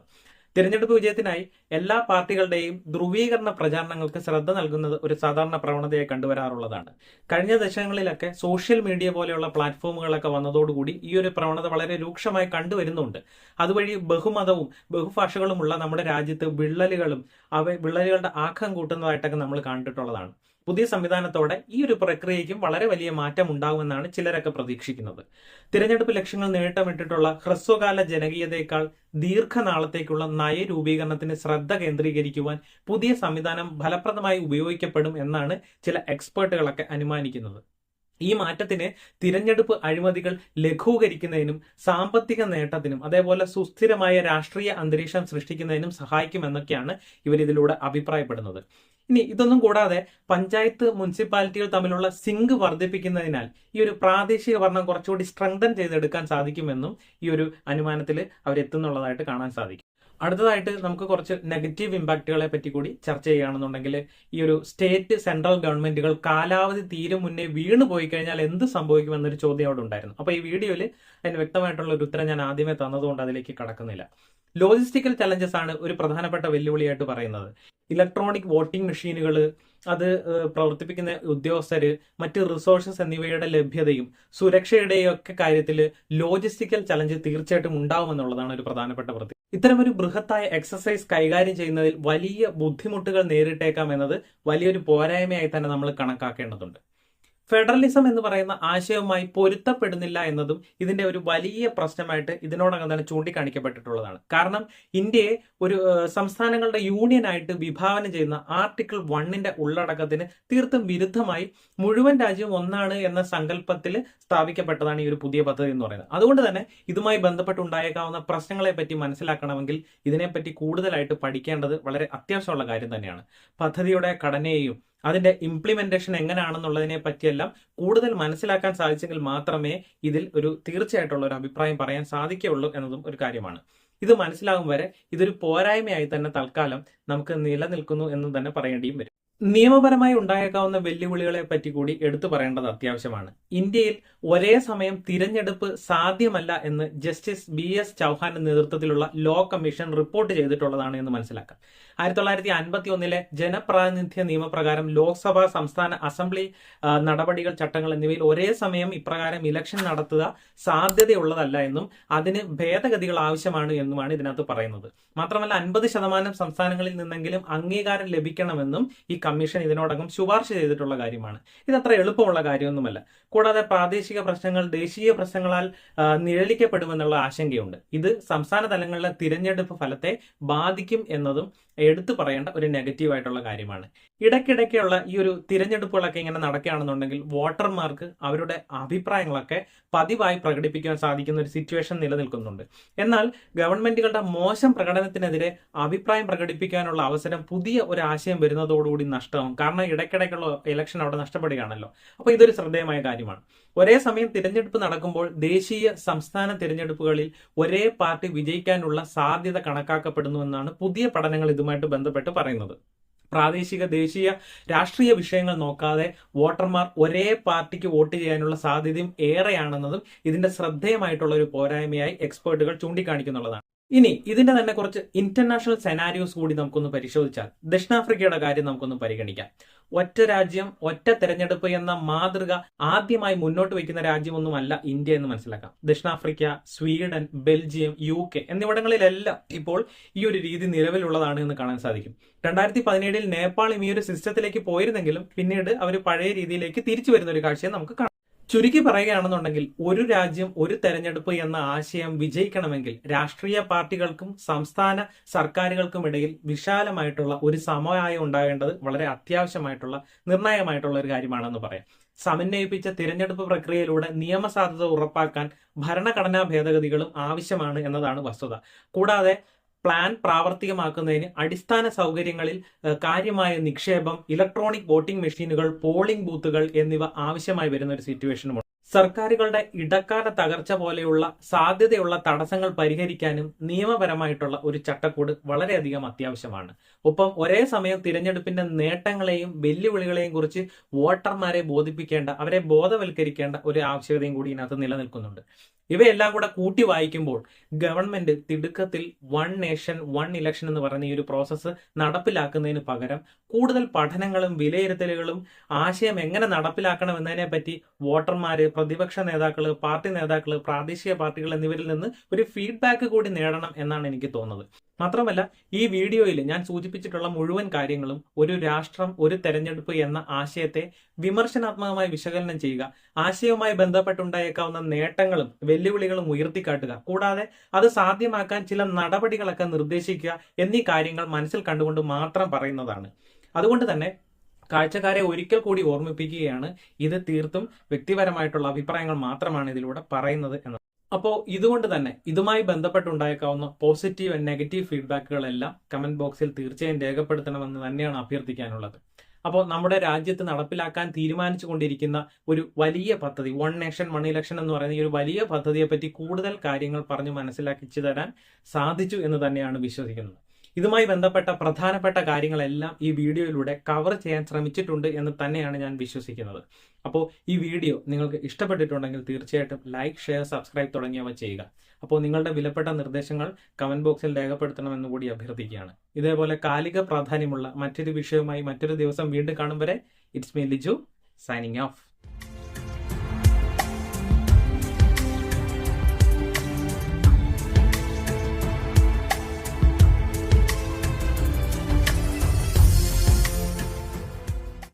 തിരഞ്ഞെടുപ്പ് വിജയത്തിനായി എല്ലാ പാർട്ടികളുടെയും ധ്രുവീകരണ പ്രചാരണങ്ങൾക്ക് ശ്രദ്ധ നൽകുന്നത് ഒരു സാധാരണ പ്രവണതയായി കണ്ടുവരാറുള്ളതാണ്. കഴിഞ്ഞ ദശകങ്ങളിലൊക്കെ സോഷ്യൽ മീഡിയ പോലെയുള്ള പ്ലാറ്റ്ഫോമുകളൊക്കെ വന്നതോടുകൂടി ഈ ഒരു പ്രവണത വളരെ രൂക്ഷമായി കണ്ടുവരുന്നുണ്ട്. അതുവഴി ബഹുമതവും ബഹുഭാഷകളുമുള്ള നമ്മുടെ രാജ്യത്ത് വിള്ളലുകളും അവ വിള്ളലുകളുടെ ആക്കം കൂട്ടുന്നതായിട്ടൊക്കെ നമ്മൾ കണ്ടിട്ടുള്ളതാണ്. പുതിയ സംവിധാനത്തോടെ ഈ ഒരു പ്രക്രിയയ്ക്കും വളരെ വലിയ മാറ്റം ഉണ്ടാകുമെന്നാണ് ചിലരൊക്കെ പ്രതീക്ഷിക്കുന്നത്. തിരഞ്ഞെടുപ്പ് ലക്ഷ്യങ്ങൾ നേട്ടമിട്ടിട്ടുള്ള ഹ്രസ്വകാല ജനകീയതയേക്കാൾ ദീർഘനാളത്തേക്കുള്ള നയരൂപീകരണത്തിന് ശ്രദ്ധ കേന്ദ്രീകരിക്കുവാൻ പുതിയ സംവിധാനം ഫലപ്രദമായി ഉപയോഗിക്കപ്പെടും എന്നാണ് ചില എക്സ്പേർട്ടുകളൊക്കെ അനുമാനിക്കുന്നത്. ഈ മാറ്റത്തിന് തിരഞ്ഞെടുപ്പ് അഴിമതികൾ ലഘൂകരിക്കുന്നതിനും സാമ്പത്തിക നേട്ടത്തിനും അതേപോലെ സുസ്ഥിരമായ രാഷ്ട്രീയ അന്തരീക്ഷം സൃഷ്ടിക്കുന്നതിനും സഹായിക്കുമെന്നൊക്കെയാണ് ഇവരിതിലൂടെ അഭിപ്രായപ്പെടുന്നത്. ഇനി ഇതൊന്നും കൂടാതെ പഞ്ചായത്ത് മുനിസിപ്പാലിറ്റികൾ തമ്മിലുള്ള സിങ്ക് വർദ്ധിപ്പിക്കുന്നതിനാൽ ഈ ഒരു പ്രാദേശിക ഭരണം കുറച്ചുകൂടി സ്ട്രെങ്തൻ ചെയ്തെടുക്കാൻ സാധിക്കുമെന്നും ഈ ഒരു അനുമാനത്തിൽ അവരെത്തുന്നുള്ളതായിട്ട് കാണാൻ സാധിക്കും. അടുത്തതായിട്ട് നമുക്ക് കുറച്ച് നെഗറ്റീവ് ഇമ്പാക്റ്റുകളെ പറ്റി കൂടി ചർച്ച ചെയ്യുകയാണെന്നുണ്ടെങ്കിൽ ഈ ഒരു സ്റ്റേറ്റ് സെൻട്രൽ ഗവൺമെന്റുകൾ കാലാവധി തീരെ മുന്നേ വീണു പോയി കഴിഞ്ഞാൽ എന്ത് സംഭവിക്കുമെന്നൊരു ചോദ്യം അവിടെ ഉണ്ടായിരുന്നു. അപ്പോൾ ഈ വീഡിയോയിൽ അതിന് വ്യക്തമായിട്ടുള്ള ഒരു ഉത്തരം ഞാൻ ആദ്യമേ തന്നതുകൊണ്ട് അതിലേക്ക് കടക്കുന്നില്ല. ലോജിസ്റ്റിക്കൽ ചലഞ്ചസ് ആണ് ഒരു പ്രധാനപ്പെട്ട വെല്ലുവിളിയായിട്ട് പറയുന്നത്. ഇലക്ട്രോണിക് വോട്ടിംഗ് മെഷീനുകൾ അത് പ്രവർത്തിപ്പിക്കുന്ന ഉദ്യോഗസ്ഥര് മറ്റ് റിസോഴ്സസ് എന്നിവയുടെ ലഭ്യതയും സുരക്ഷയുടെയും ഒക്കെ കാര്യത്തിൽ ലോജിസ്റ്റിക്കൽ ചലഞ്ച് തീർച്ചയായിട്ടും ഉണ്ടാവുമെന്നുള്ളതാണ് ഒരു പ്രധാനപ്പെട്ട പ്രതി ഇത്തരമൊരു ബൃഹത്തായ എക്സസൈസ് കൈകാര്യം ചെയ്യുന്നതിൽ വലിയ ബുദ്ധിമുട്ടുകൾ നേരിട്ടേക്കാം എന്നത് വലിയൊരു പോരായ്മയായി തന്നെ നമ്മൾ കണക്കാക്കേണ്ടതുണ്ട്. ഫെഡറലിസം എന്ന് പറയുന്ന ആശയവുമായി പൊരുത്തപ്പെടുന്നില്ല എന്നതും ഇതിന്റെ ഒരു വലിയ പ്രശ്നമായിട്ട് ഇതിനോടകം തന്നെ ചൂണ്ടിക്കാണിക്കപ്പെട്ടിട്ടുള്ളതാണ്. കാരണം ഇന്ത്യയെ ഒരു സംസ്ഥാനങ്ങളുടെ യൂണിയൻ ആയിട്ട് വിഭാവനം ചെയ്യുന്ന ആർട്ടിക്കിൾ വണ്ണിന്റെ ഉള്ളടക്കത്തിന് തീർത്തും വിരുദ്ധമായി മുഴുവൻ രാജ്യവും ഒന്നാണ് എന്ന സങ്കല്പത്തിൽ സ്ഥാപിക്കപ്പെട്ടതാണ് ഈ ഒരു പുതിയ പദ്ധതി എന്ന് പറയുന്നത്. അതുകൊണ്ട് തന്നെ ഇതുമായി ബന്ധപ്പെട്ടുണ്ടായേക്കാവുന്ന പ്രശ്നങ്ങളെ പറ്റി മനസ്സിലാക്കണമെങ്കിൽ ഇതിനെപ്പറ്റി കൂടുതലായിട്ട് പഠിക്കേണ്ടത് വളരെ അത്യാവശ്യമുള്ള കാര്യം തന്നെയാണ്. പദ്ധതിയുടെ ഘടനയെയും അതിന്റെ ഇംപ്ലിമെന്റേഷൻ എങ്ങനെയാണെന്നുള്ളതിനെ പറ്റിയെല്ലാം കൂടുതൽ മനസ്സിലാക്കാൻ സാധിച്ചെങ്കിൽ മാത്രമേ ഇതിൽ ഒരു തീർച്ചയായിട്ടുള്ള ഒരു അഭിപ്രായം പറയാൻ സാധിക്കുകയുള്ളൂ എന്നതും ഒരു കാര്യമാണ്. ഇത് മനസ്സിലാകും വരെ ഇതൊരു പോരായ്മയായി തന്നെ തൽക്കാലം നമുക്ക് നിലനിൽക്കുന്നു എന്ന് തന്നെ പറയേണ്ടിയും വരും. നിയമപരമായി ഉണ്ടായേക്കാവുന്ന വെല്ലുവിളികളെ പറ്റി കൂടി എടുത്തു പറയേണ്ടത് അത്യാവശ്യമാണ്. ഇന്ത്യയിൽ ഒരേ സമയം തിരഞ്ഞെടുപ്പ് സാധ്യമല്ല എന്ന് ജസ്റ്റിസ് ബി എസ് ചൗഹാന്റെ നേതൃത്വത്തിലുള്ള ലോ കമ്മീഷൻ റിപ്പോർട്ട് ചെയ്തിട്ടുള്ളതാണ് എന്ന് മനസ്സിലാക്കാം. ആയിരത്തി തൊള്ളായിരത്തി അൻപത്തി ഒന്നിലെ ജനപ്രാതിനിധ്യ നിയമപ്രകാരം ലോക്സഭ സംസ്ഥാന അസംബ്ലി നടപടികൾ ചട്ടങ്ങൾ എന്നിവയിൽ ഒരേ സമയം ഇപ്രകാരം ഇലക്ഷൻ നടത്തുക സാധ്യതയുള്ളതല്ല എന്നും അതിന് ഭേദഗതികൾ ആവശ്യമാണ് എന്നുമാണ് ഇതിനകത്ത് പറയുന്നത്. മാത്രമല്ല അൻപത് ശതമാനം സംസ്ഥാനങ്ങളിൽ നിന്നെങ്കിലും അംഗീകാരം ലഭിക്കണമെന്നും ഈ കമ്മീഷൻ ഇതിനോടകം ശുപാർശ ചെയ്തിട്ടുള്ള കാര്യമാണ്. ഇതത്ര എളുപ്പമുള്ള കാര്യമൊന്നുമല്ല. കൂടാതെ പ്രാദേശിക പ്രശ്നങ്ങൾ ദേശീയ പ്രശ്നങ്ങളാൽ നിഴലിക്കപ്പെടുമെന്നുള്ള ആശങ്കയുണ്ട്. ഇത് സംസ്ഥാന തലങ്ങളിലെ തിരഞ്ഞെടുപ്പ് ഫലത്തെ ബാധിക്കും എന്നതും എടുത്തു പറയേണ്ട ഒരു നെഗറ്റീവ് ആയിട്ടുള്ള കാര്യമാണ്. ഇടയ്ക്കിടയ്ക്കുള്ള ഈ ഒരു തിരഞ്ഞെടുപ്പുകളൊക്കെ ഇങ്ങനെ നടക്കുകയാണെന്നുണ്ടെങ്കിൽ വോട്ടർമാർക്ക് അവരുടെ അഭിപ്രായങ്ങളൊക്കെ പതിവായി പ്രകടിപ്പിക്കാൻ സാധിക്കുന്ന ഒരു സിറ്റുവേഷൻ നിലനിൽക്കുന്നുണ്ട്. എന്നാൽ ഗവൺമെന്റുകളുടെ മോശം പ്രകടനത്തിനെതിരെ അഭിപ്രായം പ്രകടിപ്പിക്കാനുള്ള അവസരം പുതിയ ഒരു ആശയം വരുന്നതോടുകൂടി നഷ്ടമാവും കാരണം ഇടയ്ക്കിടയ്ക്കുള്ള ഇലക്ഷൻ അവിടെ നഷ്ടപ്പെടുകയാണല്ലോ. അപ്പോൾ ഇതൊരു ശ്രദ്ധേയമായ കാര്യമാണ്. ഒരേ സമയം തിരഞ്ഞെടുപ്പ് നടക്കുമ്പോൾ ദേശീയ സംസ്ഥാന തിരഞ്ഞെടുപ്പുകളിൽ ഒരേ പാർട്ടി വിജയിക്കാനുള്ള സാധ്യത കണക്കാക്കപ്പെടുന്നു എന്നാണ് പുതിയ പഠനങ്ങൾ ഇതുമായിട്ട് ബന്ധപ്പെട്ട് പറയുന്നത്. പ്രാദേശിക ദേശീയ രാഷ്ട്രീയ വിഷയങ്ങൾ നോക്കാതെ വോട്ടർമാർ ഒരേ പാർട്ടിക്ക് വോട്ട് ചെയ്യാനുള്ള സാധ്യതയും ഏറെയാണെന്നതും ഇതിന്റെ ശ്രദ്ധേയമായിട്ടുള്ള ഒരു പോരായ്മയായി എക്സ്പേർട്ടുകൾ ചൂണ്ടിക്കാണിക്കുന്നുള്ളതാണ് ഇനി ഇതിന്റെ തന്നെ കുറച്ച് ഇന്റർനാഷണൽ സെനാരിയോസ് കൂടി നമുക്കൊന്ന് പരിശോധിച്ചാൽ ദക്ഷിണാഫ്രിക്കയുടെ കാര്യം നമുക്കൊന്ന് പരിഗണിക്കാം. ഒറ്റ രാജ്യം ഒറ്റ തെരഞ്ഞെടുപ്പ് എന്ന മാതൃക ആദ്യമായി മുന്നോട്ട് വയ്ക്കുന്ന രാജ്യമൊന്നുമല്ല ഇന്ത്യ എന്ന് മനസ്സിലാക്കാം. ദക്ഷിണാഫ്രിക്ക സ്വീഡൻ ബെൽജിയം യു കെ എന്നിവിടങ്ങളിലെല്ലാം ഇപ്പോൾ ഈ ഒരു രീതി നിലവിലുള്ളതാണ് എന്ന് കാണാൻ സാധിക്കും. രണ്ടായിരത്തി പതിനേഴിൽ നേപ്പാളും ഈ ഒരു സിസ്റ്റത്തിലേക്ക് പോയിരുന്നെങ്കിലും പിന്നീട് അവർ പഴയ രീതിയിലേക്ക് തിരിച്ചു വരുന്ന ഒരു കാഴ്ചയെ നമുക്ക് കാണാം. ചുരുക്കി പറയുകയാണെന്നുണ്ടെങ്കിൽ ഒരു രാജ്യം ഒരു തെരഞ്ഞെടുപ്പ് എന്ന ആശയം വിജയിക്കണമെങ്കിൽ രാഷ്ട്രീയ പാർട്ടികൾക്കും സംസ്ഥാന സർക്കാരുകൾക്കും ഇടയിൽ വിശാലമായിട്ടുള്ള ഒരു സമവായം ഉണ്ടാകേണ്ടത് വളരെ അത്യാവശ്യമായിട്ടുള്ള നിർണായകമായിട്ടുള്ള ഒരു കാര്യമാണെന്ന് പറയാം. സമന്വയിപ്പിച്ച തിരഞ്ഞെടുപ്പ് പ്രക്രിയയിലൂടെ നിയമസാധുത ഉറപ്പാക്കാൻ ഭരണഘടനാ ഭേദഗതികളും ആവശ്യമാണ് എന്നതാണ് വസ്തുത. കൂടാതെ പ്ലാൻ പ്രാവർത്തികമാക്കുന്നതിന് അടിസ്ഥാന സൗകര്യങ്ങളിൽ കാര്യമായ നിക്ഷേപം ഇലക്ട്രോണിക് വോട്ടിംഗ് മെഷീനുകൾ പോളിംഗ് ബൂത്തുകൾ എന്നിവ ആവശ്യമായി വരുന്ന ഒരു സിറ്റുവേഷനുമുണ്ട്. സർക്കാരുകളുടെ ഇടക്കാല തകർച്ച പോലെയുള്ള സാധ്യതയുള്ള തടസ്സങ്ങൾ പരിഹരിക്കാനും നിയമപരമായിട്ടുള്ള ഒരു ചട്ടക്കൂട് വളരെയധികം അത്യാവശ്യമാണ്. ഒപ്പം ഒരേ സമയം തിരഞ്ഞെടുപ്പിന്റെ നേട്ടങ്ങളെയും വെല്ലുവിളികളെയും കുറിച്ച് വോട്ടർമാരെ ബോധിപ്പിക്കേണ്ട അവരെ ബോധവൽക്കരിക്കേണ്ട ഒരു ആവശ്യകതയും കൂടി ഇതിനകത്ത് നിലനിൽക്കുന്നുണ്ട്. ഇവയെല്ലാം കൂടെ കൂട്ടി വായിക്കുമ്പോൾ ഗവൺമെന്റ് തിടുക്കത്തിൽ വൺ നേഷൻ വൺ ഇലക്ഷൻ എന്ന് പറഞ്ഞ ഈ ഒരു പ്രോസസ്സ് നടപ്പിലാക്കുന്നതിന് പകരം കൂടുതൽ പഠനങ്ങളും വിലയിരുത്തലുകളും ആശയം എങ്ങനെ നടപ്പിലാക്കണം എന്നതിനെ പറ്റി വോട്ടർമാര് പ്രതിപക്ഷ നേതാക്കൾ പാർട്ടി നേതാക്കൾ പ്രാദേശിക പാർട്ടികൾ എന്നിവരിൽ നിന്ന് ഒരു ഫീഡ്ബാക്ക് കൂടി നേടണം എന്നാണ് എനിക്ക് തോന്നുന്നത്. മാത്രമല്ല ഈ വീഡിയോയിൽ ഞാൻ സൂചിപ്പിച്ചിട്ടുള്ള മുഴുവൻ കാര്യങ്ങളും ഒരു രാഷ്ട്രം ഒരു തെരഞ്ഞെടുപ്പ് എന്ന ആശയത്തെ വിമർശനാത്മകമായി വിശകലനം ചെയ്യുക ആശയവുമായി ബന്ധപ്പെട്ടുണ്ടായേക്കാവുന്ന നേട്ടങ്ങളും വെല്ലുവിളികളും ഉയർത്തിക്കാട്ടുക കൂടാതെ അത് സാധ്യമാക്കാൻ ചില നടപടികളൊക്കെ നിർദ്ദേശിക്കുക എന്നീ കാര്യങ്ങൾ മനസ്സിൽ കണ്ടുകൊണ്ട് മാത്രം പറയുന്നതാണ്. അതുകൊണ്ട് തന്നെ കാഴ്ചക്കാരെ ഒരിക്കൽ കൂടി ഓർമ്മിപ്പിക്കുകയാണ് ഇത് തീർത്തും വ്യക്തിപരമായിട്ടുള്ള അഭിപ്രായങ്ങൾ മാത്രമാണ് ഇതിലൂടെ പറയുന്നത് എന്നത്. അപ്പോൾ ഇതുകൊണ്ട് തന്നെ ഇതുമായി ബന്ധപ്പെട്ടുണ്ടായേക്കാവുന്ന പോസിറ്റീവ് ആൻഡ് നെഗറ്റീവ് ഫീഡ്ബാക്കുകളെല്ലാം കമന്റ് ബോക്സിൽ തീർച്ചയായും രേഖപ്പെടുത്തണമെന്ന് തന്നെയാണ് അഭ്യർത്ഥിക്കാനുള്ളത്. അപ്പോൾ നമ്മുടെ രാജ്യത്ത് നടപ്പിലാക്കാൻ തീരുമാനിച്ചു കൊണ്ടിരിക്കുന്ന ഒരു വലിയ പദ്ധതി വൺ നേഷൻ വൺ ഇലക്ഷൻ എന്ന് പറയുന്ന ഈ ഒരു വലിയ പദ്ധതിയെപ്പറ്റി കൂടുതൽ കാര്യങ്ങൾ പറഞ്ഞു മനസ്സിലാക്കിച്ചു തരാൻ സാധിച്ചു എന്ന് തന്നെയാണ് വിശ്വസിക്കുന്നത്. ഇതുമായി ബന്ധപ്പെട്ട പ്രധാനപ്പെട്ട കാര്യങ്ങളെല്ലാം ഈ വീഡിയോയിലൂടെ കവർ ചെയ്യാൻ ശ്രമിച്ചിട്ടുണ്ട് എന്ന് തന്നെയാണ് ഞാൻ വിശ്വസിക്കുന്നത്. അപ്പോൾ ഈ വീഡിയോ നിങ്ങൾക്ക് ഇഷ്ടപ്പെട്ടിട്ടുണ്ടെങ്കിൽ തീർച്ചയായിട്ടും ലൈക്ക് ഷെയർ സബ്സ്ക്രൈബ് തുടങ്ങിയവ ചെയ്യുക. അപ്പോൾ നിങ്ങളുടെ വിലപ്പെട്ട നിർദ്ദേശങ്ങൾ കമന്റ് ബോക്സിൽ രേഖപ്പെടുത്തണമെന്ന് കൂടി അഭ്യർത്ഥിക്കുകയാണ്. ഇതേപോലെ കാലിക പ്രാധാന്യമുള്ള മറ്റൊരു വിഷയവുമായി മറ്റൊരു ദിവസം വീണ്ടും കാണും വരെ it's me Liju signing off